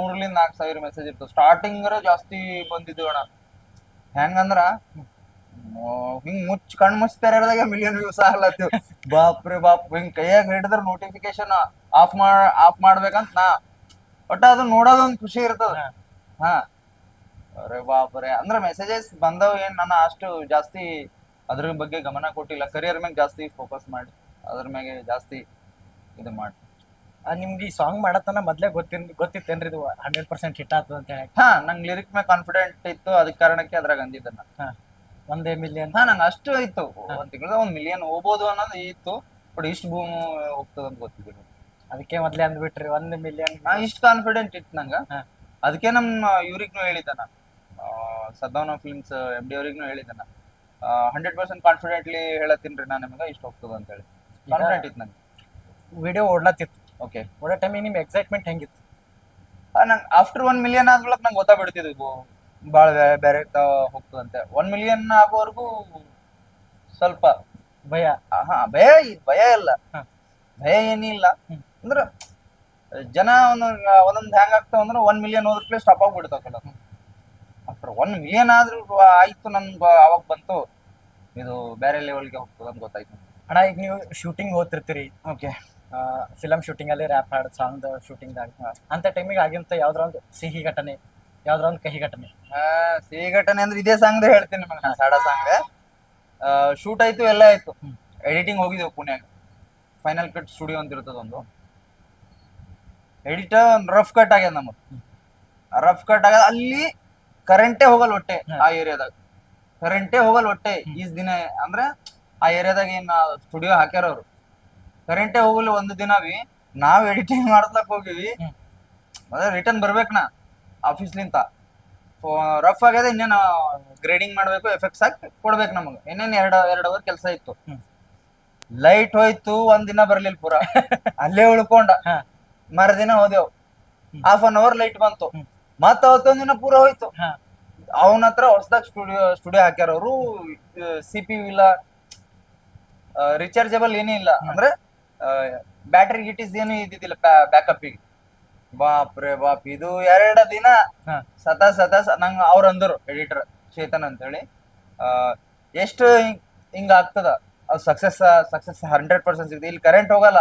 ಮೂರ್ಲಿಂದ ನಾಲ್ಕು ಸಾವಿರ ಮೆಸೇಜ್ ಇರ್ತದೆ ಸ್ಟಾರ್ಟಿಂಗ್ ಜಾಸ್ತಿ ಬಂದಿದ್ದು ಅಣ್ಣ. ಹೆಂಗಂದ್ರ ಹಿಂಗ್ ಮುಚ್ಚ ಕಣ್ ಮುಚ್ಚ ಇರೋದಾಗ ಮಿಲಿಯನ್ ವ್ಯೂಸ್ ಆಗ್ಲತ್ತಿವ್ ಬಾಪ್ ರೇ ಬಾಪ್ ಹಿಂಗ್ ಕೈಯಾಗ ಹಿಡಿದ್ರ ನೋಟಿಫಿಕೇಶನ್ ಆಫ್ ಮಾಡ್ ಆಫ್ ಮಾಡ್ಬೇಕಂತ ನಾ. ಒಟ್ಟ ಅದನ್ನ ನೋಡೋದೊಂದ್ ಖುಷಿ ಇರ್ತದ. ಹಾ. ಅರೆ ಬಾಪ್ ರೇ ಅಂದ್ರ ಮೆಸೇಜಸ್ ಬಂದವ್ ಏನ್ ನಾನು ಅಷ್ಟು ಜಾಸ್ತಿ ಅದ್ರ ಬಗ್ಗೆ ಗಮನ ಕೊಟ್ಟಿಲ್ಲ. ಕರಿಯರ್ ಮ್ಯಾಗ ಜಾಸ್ತಿ ಫೋಕಸ್ ಮಾಡಿ. ಅದ್ರ ಮ್ಯಾಗೆ ಜಾಸ್ತಿ ಇದು ಮಾಡಿ. ನಿಮ್ಗೆ ಈ ಸಾಂಗ್ ಮಾಡತನ ಮೊದ್ಲೇ ಗೊತ್ತಿನ್ ಗೊತ್ತಿತ್ತೇನ್ರಿ ಇದು ಹಂಡ್ರೆಡ್ ಪರ್ಸೆಂಟ್ ಹಿಟ್ ಆಗ್ತದ ಅಂತ ಹೇಳಿ? ಹಾ ನಂಗೆ ಲಿರಿಕ್ ಮೇಲೆ ಕಾನ್ಫಿಡೆಂಟ್ ಇತ್ತು ಅದಕ್ಕೆ ಕಾರಣಕ್ಕೆ ಅದ್ರಾಗ ಅಂದಿದ್ದೆ ನಾ ಹಾ ಒಂದೇ ಮಿಲಿಯನ್ ಹಾ ನಂಗೆ ಅಷ್ಟು ಇತ್ತು ಒಂದ್ ತಿಂಗಳ ಒಂದ್ ಮಿಲಿಯನ್ ಹೋಗ್ಬೋದು ಅನ್ನೋದು ಇತ್ತು ಬಟ್ ಇಷ್ಟು ಭೂಮಿ ಹೋಗ್ತದ ಅಂತ ಗೊತ್ತಿದ್ದಿಲ್ಲ ಅದಕ್ಕೆ ಮೊದ್ಲೇ ಅಂದ್ಬಿಟ್ರಿ ಒಂದ್ ಮಿಲಿಯನ್ ನಾ ಇಷ್ಟು ಕಾನ್ಫಿಡೆಂಟ್ ಇತ್ತು ನಂಗ. ಹಾ. ಅದಕ್ಕೆ ನಮ್ಮ ಇವ್ರಿಗ್ನು ನಾ ಸದಾನ ಫಿಲ್ಮ್ಸ್ ಎಂ ಡಿ ಅವ್ರಿಗ್ನು ನಾ ಹಂಡ್ರೆಡ್ ಪರ್ಸೆಂಟ್ ಕಾನ್ಫಿಡೆಂಟ್ಲಿ ಹೇಳತ್ತೀನ್ರಿ ನಾನು ನಿಮಗೆ ಇಷ್ಟ ಹೋಗ್ತದ ಅಂತ ಹೇಳಿ. ಕಾನ್ಫಿಡೆಂಟ್ ಇತ್ತು ನಂಗೆ. ವಿಡಿಯೋ ಓಡ್ಲತ್ತಿತ್ತು. ಓಕೆ ಓಡೋ ಟೈಮಿಗೆ ನಿಮ್ಮ ಎಕ್ಸೈಟ್ಮೆಂಟ್ ಹೆಂಗಿತ್ತು? ನಂಗೆ ಆಫ್ಟರ್ ಒನ್ ಮಿಲಿಯನ್ ಆದ್ಮೇಲೆ ನಂಗೆ ಗೊತ್ತಾಗ್ಬಿಡ್ತಿದ್ವು ಭಾಳ ಬೇರೆ ಹೋಗ್ತದಂತೆ ಒನ್ ಮಿಲಿಯನ್ ಆಗೋವರೆಗೂ ಸ್ವಲ್ಪ ಭಯ. ಹಾ ಭಯ ಭಯ ಇಲ್ಲ. ಭಯ ಏನಿಲ್ಲ. ಅಂದ್ರೆ ಜನ ಒಂದೊಂದ್ ಒಂದೊಂದು ಹ್ಯಾಂಗ್ ಆಗ್ತಾವ ಅಂದ್ರೆ ಒನ್ ಮಿಲಿಯನ್ ಪ್ಲೇಸ್ ಸ್ಟಾಪ್ ಆಗ್ಬಿಡ್ತಾವ ಕೆಲ ಆಫ್ಟರ್ ಒನ್ ಮಿಲಿಯನ್ ಆದ್ರೂ ಆಯ್ತು ನನ್ಗೆ ಅವಾಗ ಬಂತು. ಇದು ಬೇರೆ ಲೆವೆಲ್ಗೆ ಹೋಗ್ತದೆ ಅಂತ ಗೊತ್ತಾಯ್ತು. ಅಣ್ಣ ಈಗ ನೀವು ಶೂಟಿಂಗ್ ಓದ್ತಿರ್ತೀರಿ ಓಕೆ ಫಿಲಮ್ ಶೂಟಿಂಗ್ ಅಲ್ಲಿ ರ್ಯಾಪ್ ಹಾಡ್ ಸಾಂಗ್ ಶೂಟಿಂಗ್ ದಾಗ ಅಂತ ಟೈಮಿಗೆ ಆಗಿಂತ ಯಾವ್ದ್ರ ಒಂದು ಸಿಹಿ ಘಟನೆ ಯಾವ್ದ್ರ ಒಂದು ಕಹಿ ಘಟನೆ? ಸಿಹಿ ಘಟನೆ ಅಂದ್ರೆ ಇದೇ ಸಾಂಗ್ ಹೇಳ್ತೀನಿ ನಿಮಗೆ ಸಾಡ ಸಾಂಗ್ ಶೂಟ್ ಆಯ್ತು ಎಲ್ಲ ಆಯ್ತು. ಎಡಿಟಿಂಗ್ ಹೋಗಿದ್ದೆವು ಪುಣ್ಯಾಗ. ಫೈನಲ್ ಕಟ್ ಸ್ಟುಡಿಯೋ ಅಂತ ಇರ್ತದ ಒಂದು. ಎಡಿಟ್ ರಫ್ ಕಟ್ ಆಗ್ಯದ ನಮ್ಮ ರಫ್ ಕಟ್ ಆಗ್ಯದ ಅಲ್ಲಿ ಕರೆಂಟೇ ಹೋಗಲ್ ಒಟ್ಟೆ ಆ ಏರಿಯಾದಾಗ. ಕರೆಂಟೇ ಹೋಗಲ್ ಒಟ್ಟೆ ಈಸ್ ದಿನ ಅಂದ್ರೆ ಆ ಏರಿಯಾದಾಗ ಏನ್ ಸ್ಟುಡಿಯೋ ಹಾಕ್ಯಾರ ಅವ್ರು. ಕರೆಂಟೇ ಹೋಗಲ್ಲ ಒಂದು ದಿನ ಬಿ. ನಾವ್ ಎಡಿಟಿಂಗ್ ಮಾಡ್ಲಕ್ ಹೋಗಿವಿ. ಅದೇ ರಿಟರ್ನ್ ಬರ್ಬೇಕು ನಾ ಆಫೀಸ್ಲಿಂತ ರಫ್ ಆಗ್ಯದ ಇನ್ನೇನು ಗ್ರೇಡಿಂಗ್ ಮಾಡ್ಬೇಕು ಎಫೆಕ್ಟ್ಸ್ ಹಾಕಿ ಕೊಡ್ಬೇಕು ನಮಗ್. ಇನ್ನೇನು ಎರಡ್ ಎರಡ್ ಅವರ್ ಕೆಲಸ ಇತ್ತು. ಲೈಟ್ ಹೋಯ್ತು ಒಂದ್ ದಿನ ಬರ್ಲಿಲ್ಲ ಪೂರ. [LAUGHS] ಅಲ್ಲೇ ಉಳ್ಕೊಂಡ. ಮರದಿನ ಹೋದೆವು. ಹಾಫ್ ಅನ್ ಅವರ್ ಲೈಟ್ ಬಂತು. ಮತ್ತ ಅವತ್ತೊಂದ್ ದಿನ ಪೂರ ಹೋಯ್ತು. ಅವನ ಹತ್ರ ಹೊಸದಾಗ ಸ್ಟುಡಿಯೋ ಸ್ಟುಡಿಯೋ ಹಾಕ್ಯಾರ ಅವರು ಸಿ ಪಿ ಇಲ್ಲ ರಿಚಾರ್ಜಬಲ್ ಏನೂ ಇಲ್ಲ. ಅಂದ್ರೆ ಬ್ಯಾಟ್ರಿ ಇಸ್ ಏನು ಇದ್ದಿದ್ದಿಲ್ಲ ಬ್ಯಾಕಪ್ಗೆ. ಬಾಪ್ ರೇ ಬಾಪ್ ಇದು ಎರಡ ದಿನ. ಸತ ಸತ ನಂಗ ಅವ್ರ ಅಂದರು ಎಡಿಟರ್ ಚೇತನ್ ಅಂತ ಹೇಳಿ ಎಷ್ಟು ಹಿಂಗ್- ಆಗ್ತದ? ಅದು ಸಕ್ಸಸ್ ಸಕ್ಸಸ್ ಹಂಡ್ರೆಡ್ ಪರ್ಸೆಂಟ್ ಸಿಗ್ತದೆ. ಇಲ್ಲಿ ಕರೆಂಟ್ ಹೋಗಲ್ಲ.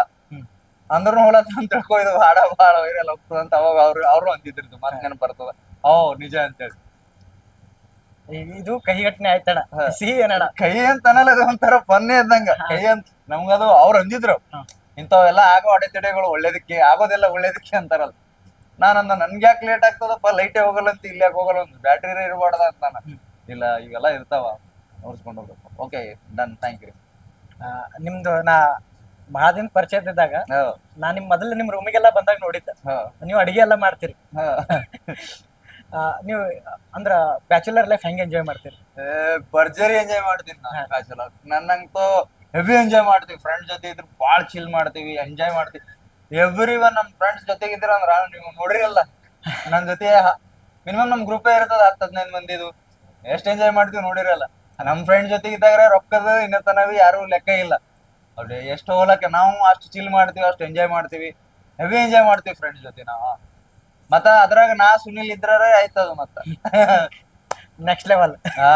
ಅಂದ್ರೂ ಹೋಲತ್ತ ಅಂತ ತಿಳ್ಕೊ ಇದು ಭಾಳ ಭಾಳ ವೈರಲ್ ಹೋಗ್ತದ ಅಂತ ಅವಾಗ ಅವ್ರು ಅವ್ರು ಅಂತಿದ್ರು ಮಾತು ನೆನಪು ಬರ್ತದ. ಓ ನಿಜ ಅಂತೇಳಿ. ಇದು ಕಹಿ ಘಟನೆ ಆಯ್ತಣ. ಸಿಹಿ ಏನಣ್ಣ ಕೈ ಅಂತ ಅನ್ನಲ್ಲ ಅದು ಒಂಥರ ಫನ್ನೇ ಇದ್ದಂಗ. ಕೈ ಅಂತ ನಮ್ಗದು ಅವ್ರು ಅಂದಿದ್ರು. ಇಂಥವೆಲ್ಲ ಆಗೋ ಅಡೆತಡೆಗಳು ಒಳ್ಳೇದಕ್ಕೆ ಆಗೋದೆಲ್ಲ ಒಳ್ಳೇದಕ್ಕೆ ಅಂತಾರಲ್ಲ. ನಾನಂದ ನನ್ಗೆ ಯಾಕೆ ಲೇಟ್ ಆಗ್ತದಪ್ಪ? ಲೈಟೇ ಹೋಗಲ್ಲ ಅಂತ ಇಲ್ಲಿ ಯಾಕೆ ಹೋಗಲ್ಲ ಒಂದು ಬ್ಯಾಟ್ರಿ ಇರಬಾರ್ದ ಅಂತ ನಾನು. ಇಲ್ಲ ಇವೆಲ್ಲ ಇರ್ತಾವ. ನೋಡಿಸ್ಕೊಂಡು ಹೋಗ್ಬೇಕು. ಓಕೆ ಡನ್ ಥ್ಯಾಂಕ್ ಯು ನಿಮ್ದು ನಾ ಬಹಳ ದಿನ ಪರಿಚಯದಿದ್ದಾಗ ನಾ ನಿಮ್ ಮೊದಲು ನಿಮ್ ರೂಮಿಗೆಲ್ಲ ಬಂದಾಗ ನೋಡಿದ್ದೆ. ನೀವು ಅಡಿಗೆ ಎಲ್ಲ ಮಾಡ್ತೀರಿ. ಆ, ನೀವು ಅಂದ್ರ ಬ್ಯಾಚುಲರ್ ಲೈಫ್ ಹೆಂಗ್ ಎಂಜಾಯ್ ಮಾಡ್ತೀರಿ? ಭರ್ಜರಿ ಎಂಜಾಯ್ ಮಾಡ್ತೀನಿ. ನಾನು ಬ್ಯಾಚುಲರ್ ನನ್ನಂತೂ ಹೆವಿ ಎಂಜಾಯ್ ಮಾಡ್ತೀವಿ. ಫ್ರೆಂಡ್ಸ್ ಜೊತೆ ಇದ್ರೆ ಭಾಳ ಚಿಲ್ ಮಾಡ್ತೀವಿ ಎಂಜಾಯ್ ಮಾಡ್ತೀವಿ. ಎವ್ರಿ ಒನ್ ನಮ್ ಫ್ರೆಂಡ್ಸ್ ಜೊತೆಗಿದ್ರೆ ಅಂದ್ರ ನೀವು ನೋಡಿರಲ್ಲ ನನ್ ಜೊತೆ ಮಿನಿಮಮ್ ನಮ್ ಗ್ರೂಪೇ ಇರ್ತದ ಹತ್ತು ಹದಿನೈದು ಮಂದಿದು. ಎಷ್ಟ್ ಎಂಜಾಯ್ ಮಾಡ್ತೀವಿ ನೋಡಿರಲ್ಲ. ನಮ್ ಫ್ರೆಂಡ್ ಜೊತೆ ಇದ್ದಾಗ ರೊಕ್ಕದ ಇನ್ನತನವಿ ಯಾರು ಲೆಕ್ಕ ಇಲ್ಲ. ಅವ್ರು ಎಷ್ಟು ಹೋಗಕ್ಕೆ ನಾವು ಅಷ್ಟು ಚಿಲ್ ಮಾಡ್ತೀವಿ ಅಷ್ಟು ಎಂಜಾಯ್ ಮಾಡ್ತೀವಿ. ಹೆವಿ ಎಂಜಾಯ್ ಮಾಡ್ತೀವಿ ಫ್ರೆಂಡ್ಸ್ ಜೊತೆ ನಾವು. ಮತ್ತ ಅದ್ರಾಗ ನಾ ಸುನಿಲ್ ಇದ್ರ ಆಯ್ತದ ಮತ್ತ. ನೆಕ್ಸ್ಟ್ ಲೆವೆಲ್ ಹಾ.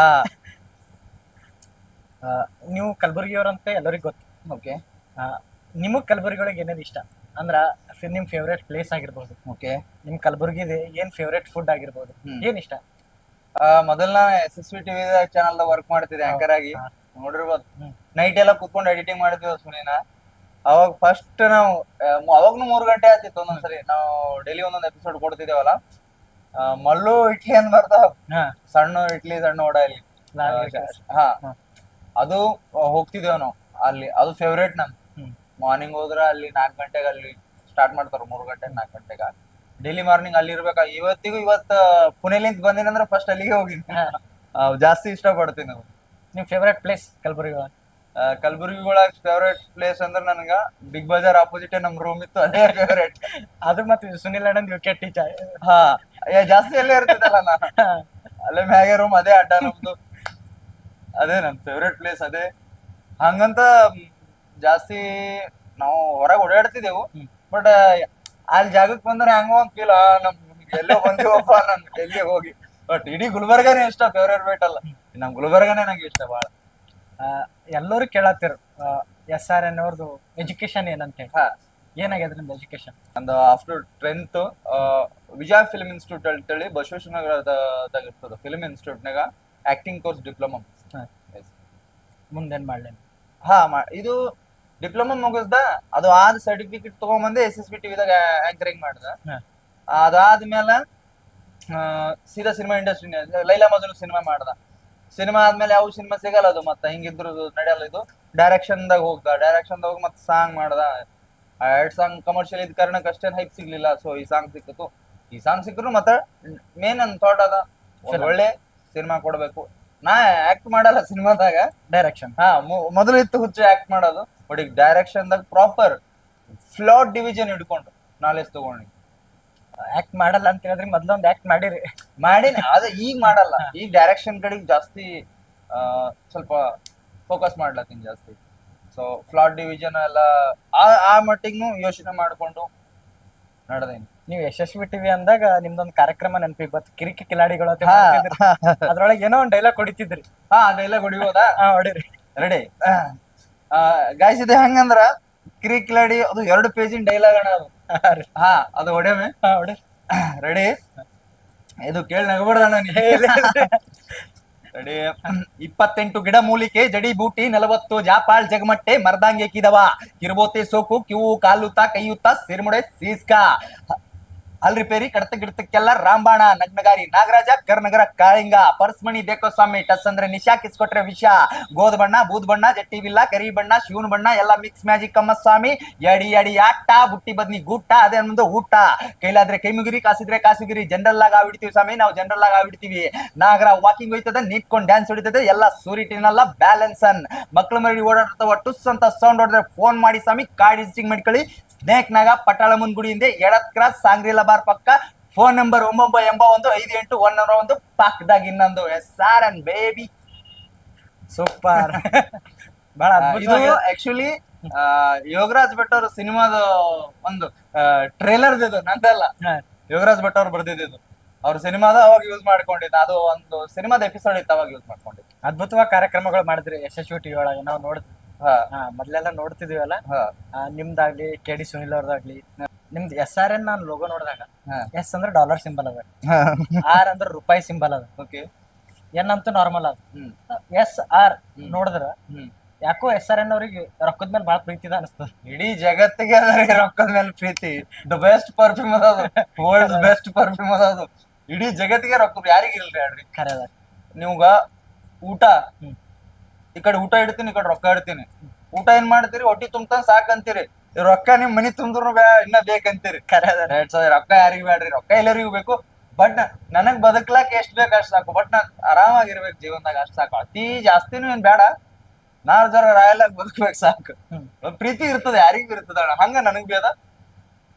ನೀವು ಕಲಬುರಗಿಯವ್ರಂತೆ ಎಲ್ಲರಿಗೂ ಗೊತ್ತು. ಓಕೆ ನಿಮಗೆ ನಿಮಗ್ ಕಲಬುರಗಿ ಒಳಗೆ ಏನೇನು ಇಷ್ಟ? ಅಂದ್ರ ನಿಮ್ ಫೇವ್ರೇಟ್ ಪ್ಲೇಸ್ ಆಗಿರ್ಬೋದು. ಓಕೆ ನಿಮ್ ಕಲಬುರಗಿದೆ ಏನ್ ಫೇವ್ರೇಟ್ ಫುಡ್ ಆಗಿರ್ಬೋದು. ಏನ್ ಇಷ್ಟ? ಮೊದಲ S S V TV channel work ಮಾಡ್ತಿದ್ದೆ ಆಂಕರ್ ಆಗಿ. ನೋಡಿರ್ಬೋದು. ನೈಟ್ ಎಲ್ಲ ಕುತ್ಕೊಂಡು ಎಡಿಟಿಂಗ್ ಮಾಡ್ತಿದ್ವಿ ಸುನಿನ ಅವಾಗ ಫಸ್ಟ್ ನಾವು ಅವಾಗ್ನು ಮೂರ್ ಗಂಟೆ ಆಗ್ತಿತ್ತು ಒಂದೊಂದ್ಸರಿ. ನಾವು ಡೈಲಿ ಒಂದೊಂದ್ ಎಪಿಸೋಡ್ ಕೊಡ್ತಿದ್ದೇವಲ್ಲ? ಆ, ಮಲ್ಲು ಇಡ್ಲಿ ಅಂತ ಬರ್ತಾವ ಹಾ. ಸಣ್ಣ ಇಡ್ಲಿ ಸಣ್ಣ ವಡ ಇಲ್ಲಿ ಲಾಲ್ ಆ, ಇಡ್ಲಿ. ಹಾ. ಅದು ಹೋಗ್ತಿದ್ದೇವ್ ನಾವು ಅಲ್ಲಿ. ಅದು ಫೇವ್ರೇಟ್ ನಮ್ ಹ್ಮ್. ಮಾರ್ನಿಂಗ್ ಹೋದ್ರ ಅಲ್ಲಿ ನಾಲ್ಕು ಗಂಟೆಗೆ ಅಲ್ಲಿ ಸ್ಟಾರ್ಟ್ ಮಾಡ್ತಾರ. ಮೂರು ಗಂಟೆ ನಾಲ್ಕು ಗಂಟೆಗೆ ಡೈಲಿ ಮಾರ್ನಿಂಗ್ ಅಲ್ಲಿ ಇರ್ಬೇಕಾ? ಇವತ್ತಿಗೂ ಇವತ್ತ ಪುಣೆಲಿಂದ ಬಂದಿನಂದ್ರೆ ಫಸ್ಟ್ ಅಲ್ಲಿಗೆ ಹೋಗಿನಿ. ಹಾ. ಆ, ಜಾಸ್ತಿ ಇಷ್ಟಪಡ್ತೀನಿ. ನಾವು ನಿಮ್ ಫೇವ್ರೇಟ್ ಪ್ಲೇಸ್ ಕಲಬುರಗಿ ಒಳಗೆ ಕಲಬುರ್ಗಿ ಒಳಗ್ ಫೇವ್ರೇಟ್ ಪ್ಲೇಸ್ ಅಂದ್ರ ನನಗ ಬಿಗ್ ಬಜಾರ್ ಆಪೋಸಿಟ್ ನಮ್ ರೂಮ್ ಇತ್ತು ಅದೇ ಫೇವ್ರೇಟ್ ಅದು ಮತ್ತೆ ಸುನಿಲ್ ಅಣ್ಣನ್ ವಿಕೆಟ್ ಟೀಚರ್ ಹಾ ಏ, ಜಾಸ್ತಿ ಅಲ್ಲೇ ಇರ್ತಿದ್ದಲ್ಲ ನಾ? ಅಲ್ಲೇ ಮ್ಯಾಗೆ ರೂಮ್ ಅದೇ ಅಡ್ಡ ನಮ್ದು. ಅದೇ ನಮ್ ಫೇವ್ರೇಟ್ ಪ್ಲೇಸ್ ಅದೇ. ಹಂಗಂತ ಜಾಸ್ತಿ ನಾವು ಹೊರಗೆ ಓಡಾಡ್ತಿದ್ದೆವು. ಬಟ್ ಅಲ್ಲಿ ಜಾಗಕ್ಕೆ ಬಂದ್ರೆ ಹಂಗೋ ಒಂದ್ ಫೀಲ್ ನಮ್ ಎಲ್ಲೋ ಬಂದಿವಪ್ಪ ನಮ್ ಎಲ್ಲಿ ಹೋಗಿ. ಬಟ್ ಇಡೀ ಗುಲ್ಬರ್ಗಾನೇ ಇಷ್ಟ ಫೇವ್ರೇಟ್ ಬೇಟ್ ಅಲ್ಲ. ನಮ್ ಗುಲ್ಬರ್ಗಾನೇ ನಂಗೆ ಇಷ್ಟ ಬಾಳ. ಎಲ್ಲರೂ ಕೇಳತ್ತಿರು. ಎಸ್ ಆರ್ ಎನ್ ಅವ್ರದ್ದು ಎಜುಕೇಶನ್ ಏನಂತ ಹೇಳಿ ಹಾ. ಏನಾಗ್ಯದ ನಿಮ್ದು ಎಜುಕೇಶನ್ ಒಂದು after tenth Vijaya film institute ಅಂತೇಳಿ ಬಸವೇಶ್ವರನಗರದಾಗ ಇರ್ತದ ಫಿಲ್ಮ್ ಇನ್ಸ್ಟಿಟ್ಯೂಟ್ನಾಗ ಆಕ್ಟಿಂಗ್ ಕೋರ್ಸ್ ಡಿಪ್ಲೊಮಾ ಮುಂದೇನ್ ಮಾಡ್ಲೇನು? ಹಾ ಮಾ- ಇದು ಡಿಪ್ಲೊಮಾ ಮುಗಿಸ್ದ ಅದು ಆದ ಸರ್ಟಿಫಿಕೇಟ್ ತೊಗೊಂಬಂದು ಎಸ್ ಎಸ್ ಬಿ ಟಿವಿದಾಗ ಆಂಕರಿಂಗ್ ಮಾಡ್ದ. ಹಾ. ಅದಾದ್ಮೇಲೆ ಆ, ಸೀದಾ cinema industry Laila Majnu cinema ಮಾಡ್ದ. ಸಿನಿಮಾ ಆದ್ಮೇಲೆ ಯಾವ ಸಿನಿಮಾ ಸಿಗಲ್ಲ ಅದು ಮತ್ತೆ ಹಿಂಗಿದ್ರು ನಡೆಯಲ್ಲ ಇದು. ಡೈರೆಕ್ಷನ್ ದಾಗ ಹೋಗ್ದ ಡೈರೆಕ್ಷನ್ ದಾಗ ಮತ್ತೆ ಸಾಂಗ್ ಮಾಡ್ದ. ಆ ಎರಡ್ ಸಾಂಗ್ ಕಮರ್ಷಿಯಲ್ ಇದ್ ಕಾರಣಕ್ಕೆ ಅಷ್ಟೇನ್ ಹೈಪ್ ಸಿಗ್ಲಿಲ್ಲ. ಸೊ ಈ ಸಾಂಗ್ ಸಿಕ್ಕಿತ್ತು ಈ ಸಾಂಗ್ ಸಿಕ್ಕರು ಮತ್ತೆ ಮೇನ್ ನನ್ ಥಾಟ್ ಅದ. ಒಂದ್ ಒಳ್ಳೆ ಸಿನಿಮಾ ಕೊಡ್ಬೇಕು. ನಾ ಆಕ್ಟ್ ಮಾಡಲ್ಲ ಸಿನಿಮಾದಾಗ. ಡೈರೆಕ್ಷನ್ ಹಾ ಮೊದಲು ಇತ್ತು ಹುಚ್ಚು ಆಕ್ಟ್ ಮಾಡೋದು. ಬಟ್ ಈಗ ಡೈರೆಕ್ಷನ್ ದಾಗ ಪ್ರಾಪರ್ ಫ್ಲಾಟ್ ಡಿವಿಜನ್ ಹಿಡ್ಕೊಂಡು ನಾಲೆಜ್ ತಗೊಂಡು ಆಕ್ಟ್ ಮಾಡಲ್ಲ ಅಂತ ಹೇಳಿದ್ರೆ ಮೊದ್ಲೊಂದು ಆಕ್ಟ್ ಮಾಡಿರಿ. ಮಾಡಿನಿ ಅದ ಈಗ ಮಾಡಲ್ಲ. ಈಗ ಡೈರೆಕ್ಷನ್ ಕಡೆಗೆ ಜಾಸ್ತಿ ಆ, ಸ್ವಲ್ಪ ಫೋಕಸ್ ಮಾಡ್ಲತ್ತೀನಿ ಜಾಸ್ತಿ. ಸೊ ಫ್ಲಾಟ್ ಡಿವಿಷನ್ ಎಲ್ಲ ಆ ಆ ಮಟ್ಟಿಗೂ ಯೋಚನೆ ಮಾಡ್ಕೊಂಡು ನಡೆದೇನಿ ನೀವು ಯಶಸ್ವಿ ಟಿವಿ ಅಂದಾಗ ನಿಮ್ದೊಂದು ಕಾರ್ಯಕ್ರಮ ನೆನಪಿ ಬತ್. ಕಿರಿಕಿ ಕಿಲಾಡಿಗಳು ಅಂತ ಮಾಡ್ತಿದ್ರಿ. ಅದ್ರೊಳಗೆ ಏನೋ ಒಂದ್ ಡೈಲಾಗ್ ಹೊಡಿತಿದ್ರಿ. ಹಾ ಡೈಲಾಗ್ ಹೊಡಿಬೋದಾ? ಹಾ ಹೊಡಿರಿ. ರೆಡಿ ಗಾಯ್ಸ್ ಇದೆ ಹಂಗಂದ್ರ? ಕಿರಿಕಿಲಾಡಿ ಅದು ಎರಡು ಪೇಜಿನ ಡೈಲಾಗ್ ಅಣ್ಣ ಅದು. ಹಾ ಅದು ಹೊಡೆಮೆ ಹಾ ಹೊಡಿ ರೆಡಿ ಇದು ಕೇಳಿ ನಗಬೇಡ್ದಣ್ಣ ನೀ ರೆಡಿ ಇಪ್ಪತ್ತೆಂಟು ಗಿಡ ಮೂಲಿಕೆ, ಜಡಿ ಬೂಟಿ, ನಲವತ್ತು ಜಾಪಾಳ್ ಜಗಮಟ್ಟೆ, ಮರ್ದಾಂಗೆ ಕಿದವ. ಕಿರುಬೋತೆ ಸೋಕು, ಕಿವು, ಕಾಲುತ್ತ, ಕೈಯುತ್ತ, ಸಿರ್ಮುಡೆ, ಸೀಸ್ಕ. ಅಲ್ ರಿಪೇರಿ ಕಡತ ಗಿಡತಕ್ಕೆಲ್ಲ ರಾಂಬಾಣ, ನಗ್ನಗಾರಿ, ನಾಗರಾಜ, ಕರ್ನಗರ, ಕಾಳಿಂಗ, ಪರ್ಸ್ಮಣಿ, ದೇಕೋಸ್ವಾಮಿ, ಟಸ್ ಅಂದ್ರೆ ನಿಶಾ, ಕಿಸ್ಕೊಟ್ರೆ ವಿಷ ಗೋದ್ ಬಣ್ಣ, ಬೂದ್ ಬಣ್ಣ, ಜಟ್ಟಿ ಬಿಲ್ಲ, ಕರಿ ಬಣ್ಣ, ಶಿವನ್ ಬಣ್ಣ, ಎಲ್ಲ ಮಿಕ್ಸ್ ಮ್ಯಾಜಿಕ್ ಕಮ್ಮ ಸ್ವಾಮಿ ಎಡಿ ಎಡಿ ಆಟ ಬುಟ್ಟಿ ಬದ್ನಿ ಗೂಟ ಅದೇ ಒಂದು ಊಟ. ಕೈಲಾದ್ರೆ ಕೈಮುಗಿರಿ, ಕಾಸಿದ್ರೆ ಕಾಸುಗಿರಿ ಜನರಲ್ ಆಗಿ ಆಗ್ಬಿಡ್ತೀವಿ ಸ್ವಾಮಿ, ನಾವು ಜನರಲ್ ಆಗಿ ಆಗ್ಬಿಡ್ತೀವಿ ನಾಗರ ವಾಕಿಂಗ್ ಹೋಯ್ತದ, ನಿಂತ್ಕೊಂಡ್ ಡ್ಯಾನ್ಸ್ ಹೊಡಿತದೆ, ಎಲ್ಲ ಸೂರಿಟಿನಲ್ಲ ಬ್ಯಾಲೆನ್ಸ್ ಅನ್. ಮಕ್ಳು ಮರಿ ಓಡಾಡ್ತಾವ, ಟುಸ್ ಅಂತ ಸೌಂಡ್ ಹೊಡೆದ್ರೆ ಫೋನ್ ಮಾಡಿ ಸ್ವಾಮಿ ಕಾರ್ಡ್ ರಿಜಿಸ್ಟಿಂಗ್ ಮಾಡ್ಕೊಳ್ಳಿ. ಸ್ನೇಕ್ ನಾಗ ಪಟಾಳ ಗುಡಿ ಗುಡಿಯಿಂದ ಎಡತ್ ಕ್ರಾಸ್ ಸಾಂಗ್ರಿಲ ಬಾರ್ ಪಕ್ಕ ಫೋನ್ ನಂಬರ್ ಒಂಬೊಂಬ ಎಂಬ ಒಂದು ಐದು ಎಂಟು ಒನ್ ಒಂದು ಪಕ್ಕದಾಗ ಇನ್ನೊಂದು. S R and baby super ಬಹಳ ಇದು ಆಕ್ಚುಲಿ ಯೋಗರಾಜ್ ಭಟ್ ಅವ್ರ ಸಿನಿಮಾದ ಒಂದು ಟ್ರೇಲರ್ ಇದು ನಂದಲ್ಲ. ಯೋಗರಾಜ್ ಭಟ್ ಅವ್ರು ಬರ್ದಿದ್ದು ಅವ್ರ ಸಿನಿಮಾದ ಅವಾಗ ಯೂಸ್ ಮಾಡ್ಕೊಂಡಿದ್ದ. ಅದು ಒಂದು ಸಿನಿಮಾದ ಎಪಿಸೋಡ್ ಇತ್ತು ಅವಾಗ ಯೂಸ್ ಮಾಡ್ಕೊಂಡಿದ್ದು. ಅದ್ಭುತವಾಗಿ ಕಾರ್ಯಕ್ರಮಗಳು ಮಾಡಿದ್ರಿ ಯಶಸ್ವಿ ಟಿವಿ ಒಳಗೆ ನಾವು ನೋಡಿದ್ವಿ ಹಾ. ಹಾ ಮೊದ್ಲೆಲ್ಲ ನೋಡ್ತಿದೀವಲ್ಲ ನಿಮ್ದಾಗ್ಲಿ ಕೆ ಡಿ ಸುನಿಲ್ ಅವ್ರದಾಗ್ಲಿ. ನಿಮ್ದು ಎಸ್ ಆರ್ ಎನ್ ನಾನು ಲೋಗೋ ನೋಡಿದಾಗ ಎಸ್ ಅಂದ್ರೆ ಡಾಲರ್ ಸಿಂಬಲ್ ಅದ. ಆರ್ ಅಂದ್ರೆ ರೂಪಾಯಿ ಸಿಂಬಲ್ ಅದ. ಓಕೆ ಎನ್ ಅಂತೂ ನಾರ್ಮಲ್ ಅದ. ಹ್ಮ್. S R. ನೋಡಿದ್ರ ಯಾಕೋ ಎಸ್ ಆರ್ ಎನ್ ಅವ್ರಿಗೆ ರೊಕ್ಕದ ಮೇಲೆ ಬಹಳ ಪ್ರೀತಿ ಇದೆ ಅನಿಸ್ತದ. ಇಡೀ ಜಗತ್ತಿಗೆ ಅದರ ರೊಕ್ಕದ ಮೇಲೆ ಪ್ರೀತಿ. ದ ಬೆಸ್ಟ್ ಪರ್ಫ್ಯೂಮ್ ಅದ ವರ್ಲ್ಡ್ ಬೆಸ್ಟ್ ಪರ್ಫ್ಯೂಮ್ ಅದ ಇಡೀ ಜಗತ್ತಿಗೆ ರೊಕ್ಕ ಯಾರಿಗಿಲ್ರಿ ಹೇಳ್ರಿ ಖರೆ ಅದ. ನೀವ್ಗ ಊಟ. ಈ ಕಡೆ ಊಟ ಇಡ್ತೀನಿ ಈ ಕಡೆ ರೊಕ್ಕ ಇಡ್ತೀನಿ. ಊಟ ಏನ್ ಮಾಡ್ತೀರಿ? ಹೊಟ್ಟಿ ತುಂಬತಾನ ಸಾಕಂತೀರಿ. ರೊಕ್ಕ ನಿಮ್ ಮನಿ ತುಂಬ್ರು ಇನ್ನ ಬೇಕಂತೀರಿ. ಅದ ಎರಡ್ ಸಾವಿರ. ರೊಕ್ಕ ಯಾರಿಗೂ ಬೇಡ್ರಿ ರೊಕ್ಕ ಎಲ್ಲರಿಗೂ ಬೇಕು. ಬಟ್ ನನಗ್ ಬದುಕ್ಲಾಕ್ ಎಷ್ಟ್ ಬೇಕ ಅಷ್ಟ್ ಸಾಕು. ಬಟ್ ನಾನ್ ಆರಾಮಾಗಿರ್ಬೇಕು ಜೀವನದಾಗ ಅಷ್ಟ್ ಸಾಕು. ಅತಿ ಜಾಸ್ತಿನೂ ಏನ್ ಬೇಡ ನಾವ್ ಜರ ರಾಯಲ್ ಆಗಿ ಬದುಕ್ಬೇಕು ಸಾಕು. ಪ್ರೀತಿ ಇರ್ತದೆ ಯಾರಿಗೂ ಇರ್ತದ ಹಂಗ ನನಗ್ ಬೇದ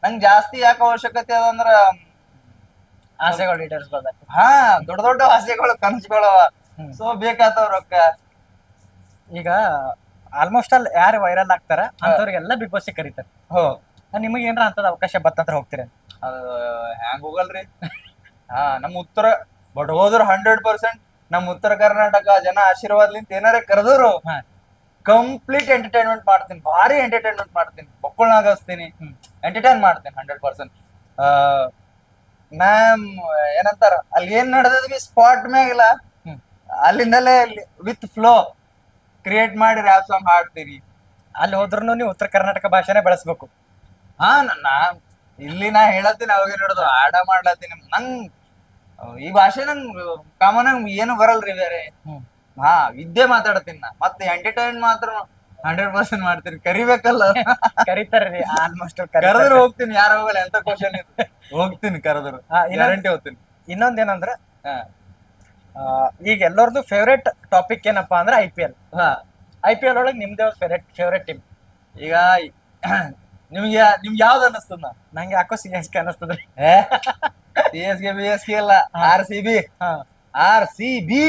ನಂಗ್ ಜಾಸ್ತಿ ಯಾಕೆ ಅವಶ್ಯಕತೆ ಅದಂದ್ರ ಆಸೆಗಳು ಈಡೇರಿಸ್ಬೋದ ಹಾ ದೊಡ್ಡ ದೊಡ್ಡ ಆಸೆಗಳು ಕನಸುಗಳವ. ಸೊ ಬೇಕಾತವ ರೊಕ್ಕ. ಈಗ ಆಲ್ಮೋಸ್ಟ್ ಅಲ್ಲಿ ಯಾರು ವೈರಲ್ ಆಗ್ತಾರ ಅಂತವ್ರಿಗೆಲ್ಲ ಬಿಗ್ ಬಾಸ್ ಕರೀತಾರೆ. ಹೋ. ನಿಮಗೆ ಏನಾರ ಅಂತದ ಅವಕಾಶ ಬತ್ತಂತ್ರ ಹೋಗ್ತೀರ? ಅದು ಹ್ಯಾಂಗ ಹೋಗಲ್ರಿ. [LAUGHS] ಹಾ ನಮ್ ಉತ್ತರ ಬಟ್ ಹೋದ್ರ ಹಂಡ್ರೆಡ್ ಪರ್ಸೆಂಟ್ ನಮ್ಮ ಉತ್ತರ ಕರ್ನಾಟಕ ಜನ ಆಶೀರ್ವಾದ್ಲಿಂತ ಏನಾರ ಕರೆದ್ರು. ಕಂಪ್ಲೀಟ್ ಎಂಟರ್ಟೈನ್ಮೆಂಟ್ ಮಾಡ್ತೀನಿ. ಭಾರಿ ಎಂಟರ್ಟೈನ್ಮೆಂಟ್ ಮಾಡ್ತೀನಿ. ಬೊಕ್ಕಳ್ನಾಗಿಸ್ತೀನಿ ಎಂಟರ್ಟೈನ್ ಮಾಡ್ತೀನಿ ಹಂಡ್ರೆಡ್ ಪರ್ಸೆಂಟ್ ಮ್ಯಾಮ್ ಏನಂತಾರ? ಅಲ್ಲಿ ಏನ್ ನಡೆದದ ಸ್ಪಾಟ್ ಮ್ಯಾಗಿಲ್ಲ. ಅಲ್ಲಿಂದಲೇ ವಿತ್ ಫ್ಲೋ ಕ್ರಿಯೇಟ್ ಮಾಡಿ ರ್ಯಾಪ್ ಸಾಂಗ್ ಹಾಡ್ತೀರಿ? ಅಲ್ಲಿ ಹೋದ್ರು ನೀವು ಉತ್ತರ ಕರ್ನಾಟಕ ಭಾಷೆನೇ ಬಳಸ್ಬೇಕು. ಹಾ ನನ್ನ ನಾ ಇಲ್ಲಿ ನಾ ಹೇಳತ್ತೀನಿ ಅವಾಗ ನೋಡುದು ಆಡ ಮಾಡ್ಲತ್ತೀನಿ ನಂಗ್ ಈ ಭಾಷೆ ನಂಗ್ ಕಾಮನ್ ಏನು ಬರಲ್ರಿ ಬೇರೆ. ಹಾ ವಿದ್ಯೆ ಮಾತಾಡ್ತೀನಿ ನಾ ಮತ್ತೆ ಎಂಟರ್ಟೈನ್ ಮಾತ್ರ ಹಂಡ್ರೆಡ್ ಪರ್ಸೆಂಟ್ ಮಾಡ್ತೀನಿ ಕರಿಬೇಕಲ್ಲ. ಕರಿತಾರ್ರಿ ಆಲ್ಮೋಸ್ಟ್ ಕರೆದ್ರು ಹೋಗ್ತೀನಿ ಯಾರು ಹೋಗಲ್ಲ ಎಂತ ಕ್ವಶನ್ ಹೋಗ್ತೀನಿ ಕರೆದ್ರು ಗ್ಯಾರಂಟಿ ಹೋಗ್ತೀನಿ. ಇನ್ನೊಂದೇನಂದ್ರ ಈಗ ಎಲ್ಲರದು ಫೇವ್ರೆಟ್ ಟಾಪಿಕ್ ಏನಪ್ಪಾ ಅಂದ್ರೆ ಐ ಪಿ ಎಲ್ ಹಾ. ಐ ಪಿ ಎಲ್ ಒಳಗೆ ನಿಮ್ದೇ ಫೇವ್ರೆಟ್ ಫೇವ್ರೆಟ್ ಟೀಮ್ ಈಗ [CLEARS THROAT] ನಿಮ್ಗೆ ನಿಮ್ಗೆ ಯಾವ್ದು ಅನ್ನಿಸ್ತದ? ನಂಗೆ ಯಾಕೋ C S K ಅನಿಸ್ತದ್ರಿ C S K B S K ಅಲ್ಲ. ಆರ್ ಸಿ ಬಿ ಹಾ. ಆರ್ ಸಿ ಬಿ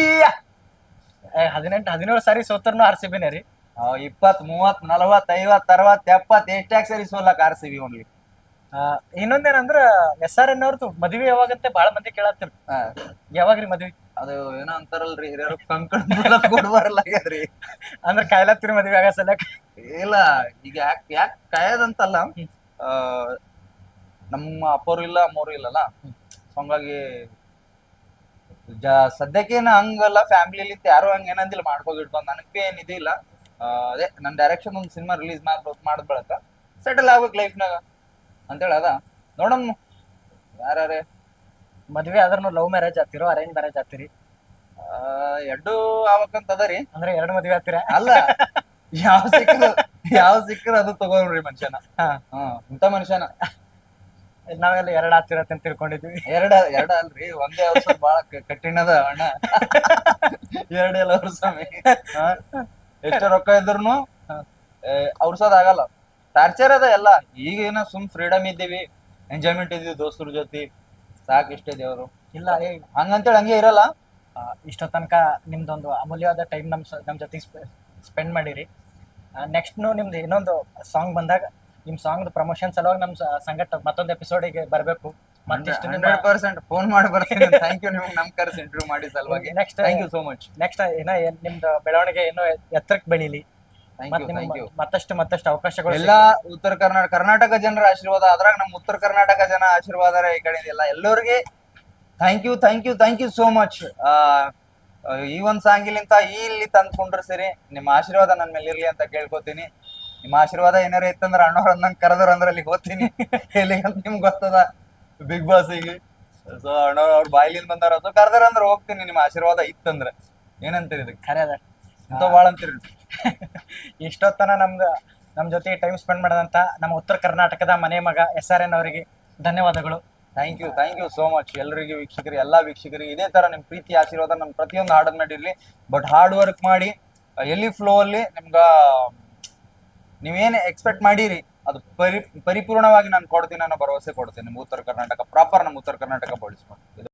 ಹದಿನೆಂಟು ಹದಿನೇಳು ಸಾರಿ ಸೋತರ್ನು ಆರ್ ಸಿ ಬಿನೇ ರೀ. ಇಪ್ಪತ್ ಮೂವತ್ ನಲವತ್ ಐವತ್ ಅರವತ್ ಎಪ್ಪತ್ ಎಷ್ಟಾಗ ಸರಿ ಸೋಲಕ್ ಆರ್ ಸಿ ಬಿ ಓನ್ಲಿ ಆ, ಇನ್ನೊಂದೇನಂದ್ರ ಎಸ್ ಆರ್ ಎನ್ ಅವ್ರದ್ದು ಮದ್ವೆ ಯಾವಾಗಂತೆ ಬಾಳ ಮಂದಿ ಕೇಳತ್ತಿರ್. ಯಾವಾಗ್ರಿ ಮದ್ವಿ? ಅದು ಏನೋ ಅಂತಾರಲ್ರಿ ಹಿರಿಯರು ಕಂಕಣ ಕೊಡ್ಬಾರಲ್ಲಾಗ್ಯದ್ರಿ ಅಂದ್ರ ಕಾಯ್ಲತ್ತೀರಿ ಮದ್ವೆ ಆಗ ಸಲಕ್ ಇಲ್ಲ ಈಗ ಯಾಕ್ ಯಾಕ್ ಕಾಯದಂತಲ್ಲ ಆ, ನಮ್ಮ ಅಪ್ಪರು ಇಲ್ಲ ಅಮ್ಮೋರು ಇಲ್ಲಲ್ಲ? ಹಂಗಾಗಿ ಜ ಸದ್ಯಕ್ಕೇನು ಹಂಗಲ್ಲ ಫ್ಯಾಮಿಲಿಲಿ ಯಾರು ಹಂಗ ಏನಂದಿಲ್ಲ ಮಾಡ್ಕೋಗಿ ಇಟ್ಕೊಂಡ್ ನನಗೆ ಏನ್ ಇದಿಲ್ಲ ಆ, ಅದೇ ನನ್ನ ಡೈರೆಕ್ಷನ್ ಒಂದು ಸಿನಿಮಾ ರಿಲೀಸ್ ಮಾಡ್ ಮಾಡಿದ ಬಳಕ ಸೆಟಲ್ ಆಗ್ಬೇಕು ಲೈಫ್ನಾಗ ಅಂತೇಳಿ ಅದ. ನೋಡಮ್ಮ ಯಾರೇ ಮದ್ವೆ ಆದ್ರೂ ಲವ್ ಮ್ಯಾರೇಜ್ ಆಗ್ತಿರೋ ಅರೇಂಜ್ ಮ್ಯಾರೇಜ್ ಆಗ್ತಿರಿ? ಎಡ್ಡು ಆಗ್ಬೇಕಂತ ಅದ ರೀ. ಅಂದ್ರೆ ಎರಡು ಮದ್ವೆ ಆಗ್ತೀರ? ಅಲ್ಲ ಯಾವ ಸಿಕ್ಕರು ಯಾವ ಸಿಕ್ಕರು ಅದು ತಗೋರಿ ಮನುಷ್ಯನ. ಹಾ. ಹಾ ಇಂಥ ಮನುಷ್ಯನ. ನಾವೆಲ್ಲ ಎರಡು ಆಗ್ತಿರತ್ತೆ ಅಂತ ತಿಳ್ಕೊಂಡಿದ್ವಿ. ಎರಡ ಎರಡ ಅಲ್ರಿ ಒಂದೇ ವರ್ಷ ಬಾಳ ಕಠಿಣ ಅದ ಅಣ್ಣ. ಎರಡೆಲ್ಲ ವರ್ಷ ಎಷ್ಟ ರೊಕ್ಕ ಇದ್ರು ಅವ್ರಸೋದ್ ಆಗಲ್ಲ. ಟಾರ್ಚರ್ ಅದ ಎಲ್ಲ. ಈಗ ಏನೋ ಸುಮ್ ಫ್ರೀಡಮ್ ಇದ್ದೀವಿ ಎಂಜಾಯ್ಮೆಂಟ್ ಇದೀವಿ ದೋಸ್ತರ ಜೊತೆ. ಸಾಕ್ ಇಷ್ಟೇ ದೇವ್ರು. ಇಲ್ಲ ಏ ಹಂಗಂತೇಳಿ ಹಂಗೆ ಇರಲ್ಲ. ಇಷ್ಟೋ ತನಕ ನಿಮ್ದೊಂದು ಅಮೂಲ್ಯವಾದ ಟೈಮ್ ನಮ್ ನಮ್ಮ ನಮ್ ಜೊತೆಗೆ ಸ್ಪೆಂಡ್ ಮಾಡಿರಿ. ನೆಕ್ಸ್ಟ್ ನಿಮ್ದು ಇನ್ನೊಂದು ಸಾಂಗ್ ಬಂದಾಗ ನಿಮ್ ಸಾಂಗ್ ಪ್ರಮೋಷನ್ ಸಲುವಾಗಿ ನಮ್ ಸಂಘಟ ಸಂಗಟ ಮತ್ತೊಂದು ಎಪಿಸೋಡಿಗೆ ಬರಬೇಕು. ಮತ್ತಿಷ್ಟು ಹಂಡ್ರೆಡ್ ಪರ್ಸೆಂಟ್ ಫೋನ್ ಮಾಡಿ ಬರ್ತೀನಿ ಥ್ಯಾಂಕ್ ಯು ನಿಮ್ಗೆ ನಮ್ಮ ಕರೆಸಿ ಇಂಟರ್ವ್ಯೂ ಮಾಡಿ ಸಲುವಾಗಿ. Next thank you so much next ಏನೋ ಏನ್ ನಿಮ್ದು ಬೆಳವಣಿಗೆ ಏನೋ ಎತ್ತರಕ್ಕೆ ಬೆಳೀಲಿ. ಮತ್ತಷ್ಟು ಮತ್ತಷ್ಟು ಅವಕಾಶಗಳು ಎಲ್ಲಾ ಉತ್ತರ ಕರ್ನಾಟಕ ಕರ್ನಾಟಕ ಜನರ ಆಶೀರ್ವಾದ ಅದ್ರಾಗ ನಮ್ಮ ಉತ್ತರ ಕರ್ನಾಟಕ ಜನ ಆಶೀರ್ವಾದ ಈ ಕಡೆ ಎಲ್ಲ ಎಲ್ಲರಿಗೆ thank you thank you thank you so much ಆ, ಈ ಒಂದ್ ಸಾಂಗಿಲಿಂತ ಈ ಇಲ್ಲಿ ತಂದ್ಕೊಂಡ್ರೆ ಸರಿ. ನಿಮ್ಮ ಆಶೀರ್ವಾದ ನನ್ನ ಮೇಲೆ ಇರ್ಲಿ ಅಂತ ಕೇಳ್ಕೊತೀನಿ. ನಿಮ್ಮ ಆಶೀರ್ವಾದ ಏನಾರ ಇತ್ತಂದ್ರ ಅಣ್ಣವ್ರ ನಂಗೆ ಕರೆದ್ರ ಅಂದ್ರೆ ಅಲ್ಲಿ ಹೋಗ್ತೀನಿ. ಎಲ್ಲಿಗಂತ ನಿಮ್ಗೆ ಗೊತ್ತದ? ಬಿಗ್ ಬಾಸಿಗೆ ಸೊ ಅಣ್ಣವ್ರ ಅವ್ರ ಬಾಯ್ಲಿಂದ ಬಂದಾರ ಅದು ಕರೆದ್ರ ಅಂದ್ರೆ ಹೋಗ್ತೀನಿ. ನಿಮ್ಮ ಆಶೀರ್ವಾದ ಇತ್ತಂದ್ರೆ. ಏನಂತೀರಿ ಇದಕ್ಕೆ? ಅದ ಇಂಥ ಭಾಳ ಅಂತೀರಿ? ಇಷ್ಟೊತ್ತನ ನಮ್ಗೆ ನಮ್ಮ ಜೊತೆ ಟೈಮ್ ಸ್ಪೆಂಡ್ ಮಾಡಿದಂತ ನಮ್ಮ ಉತ್ತರ ಕರ್ನಾಟಕದ ಮನೆ ಮಗ ಎಸ್ ಆರ್ ಎನ್ ಅವರಿಗೆ ಧನ್ಯವಾದಗಳು. Thank you thank you so much ಎಲ್ಲರಿಗೂ ವೀಕ್ಷಕರು, ಎಲ್ಲಾ ವೀಕ್ಷಕರಿಗೆ ಇದೇ ತರ ನಿಮ್ ಪ್ರೀತಿ, ಆಶೀರ್ವಾದ ನಮ್ಮ ಪ್ರತಿಯೊಂದು ಹಾಡನ್ನ ಮಾಡಿರ್ಲಿ ಬಟ್ ಹಾರ್ಡ್ ವರ್ಕ್ ಮಾಡಿ, ಎಲ್ಲಿ ಫ್ಲೋ ಅಲ್ಲಿ ನಿಮ್ಗ ನೀವೇನು ಎಕ್ಸ್ಪೆಕ್ಟ್ ಮಾಡಿರಿ, ಅದು ಪರಿ, ಪರಿಪೂರ್ಣವಾಗಿ ನಾನು ಕೊಡ್ತೀನಿ ಅನ್ನೋ ಭರವಸೆ ಕೊಡ್ತೀನಿ. ನಮ್ಮ ಉತ್ತರ ಕರ್ನಾಟಕ ಪ್ರಾಪರ್ ನಮ್ಮ ಉತ್ತರ ಕರ್ನಾಟಕ ಬಳಸ್ಕೊಂಡು.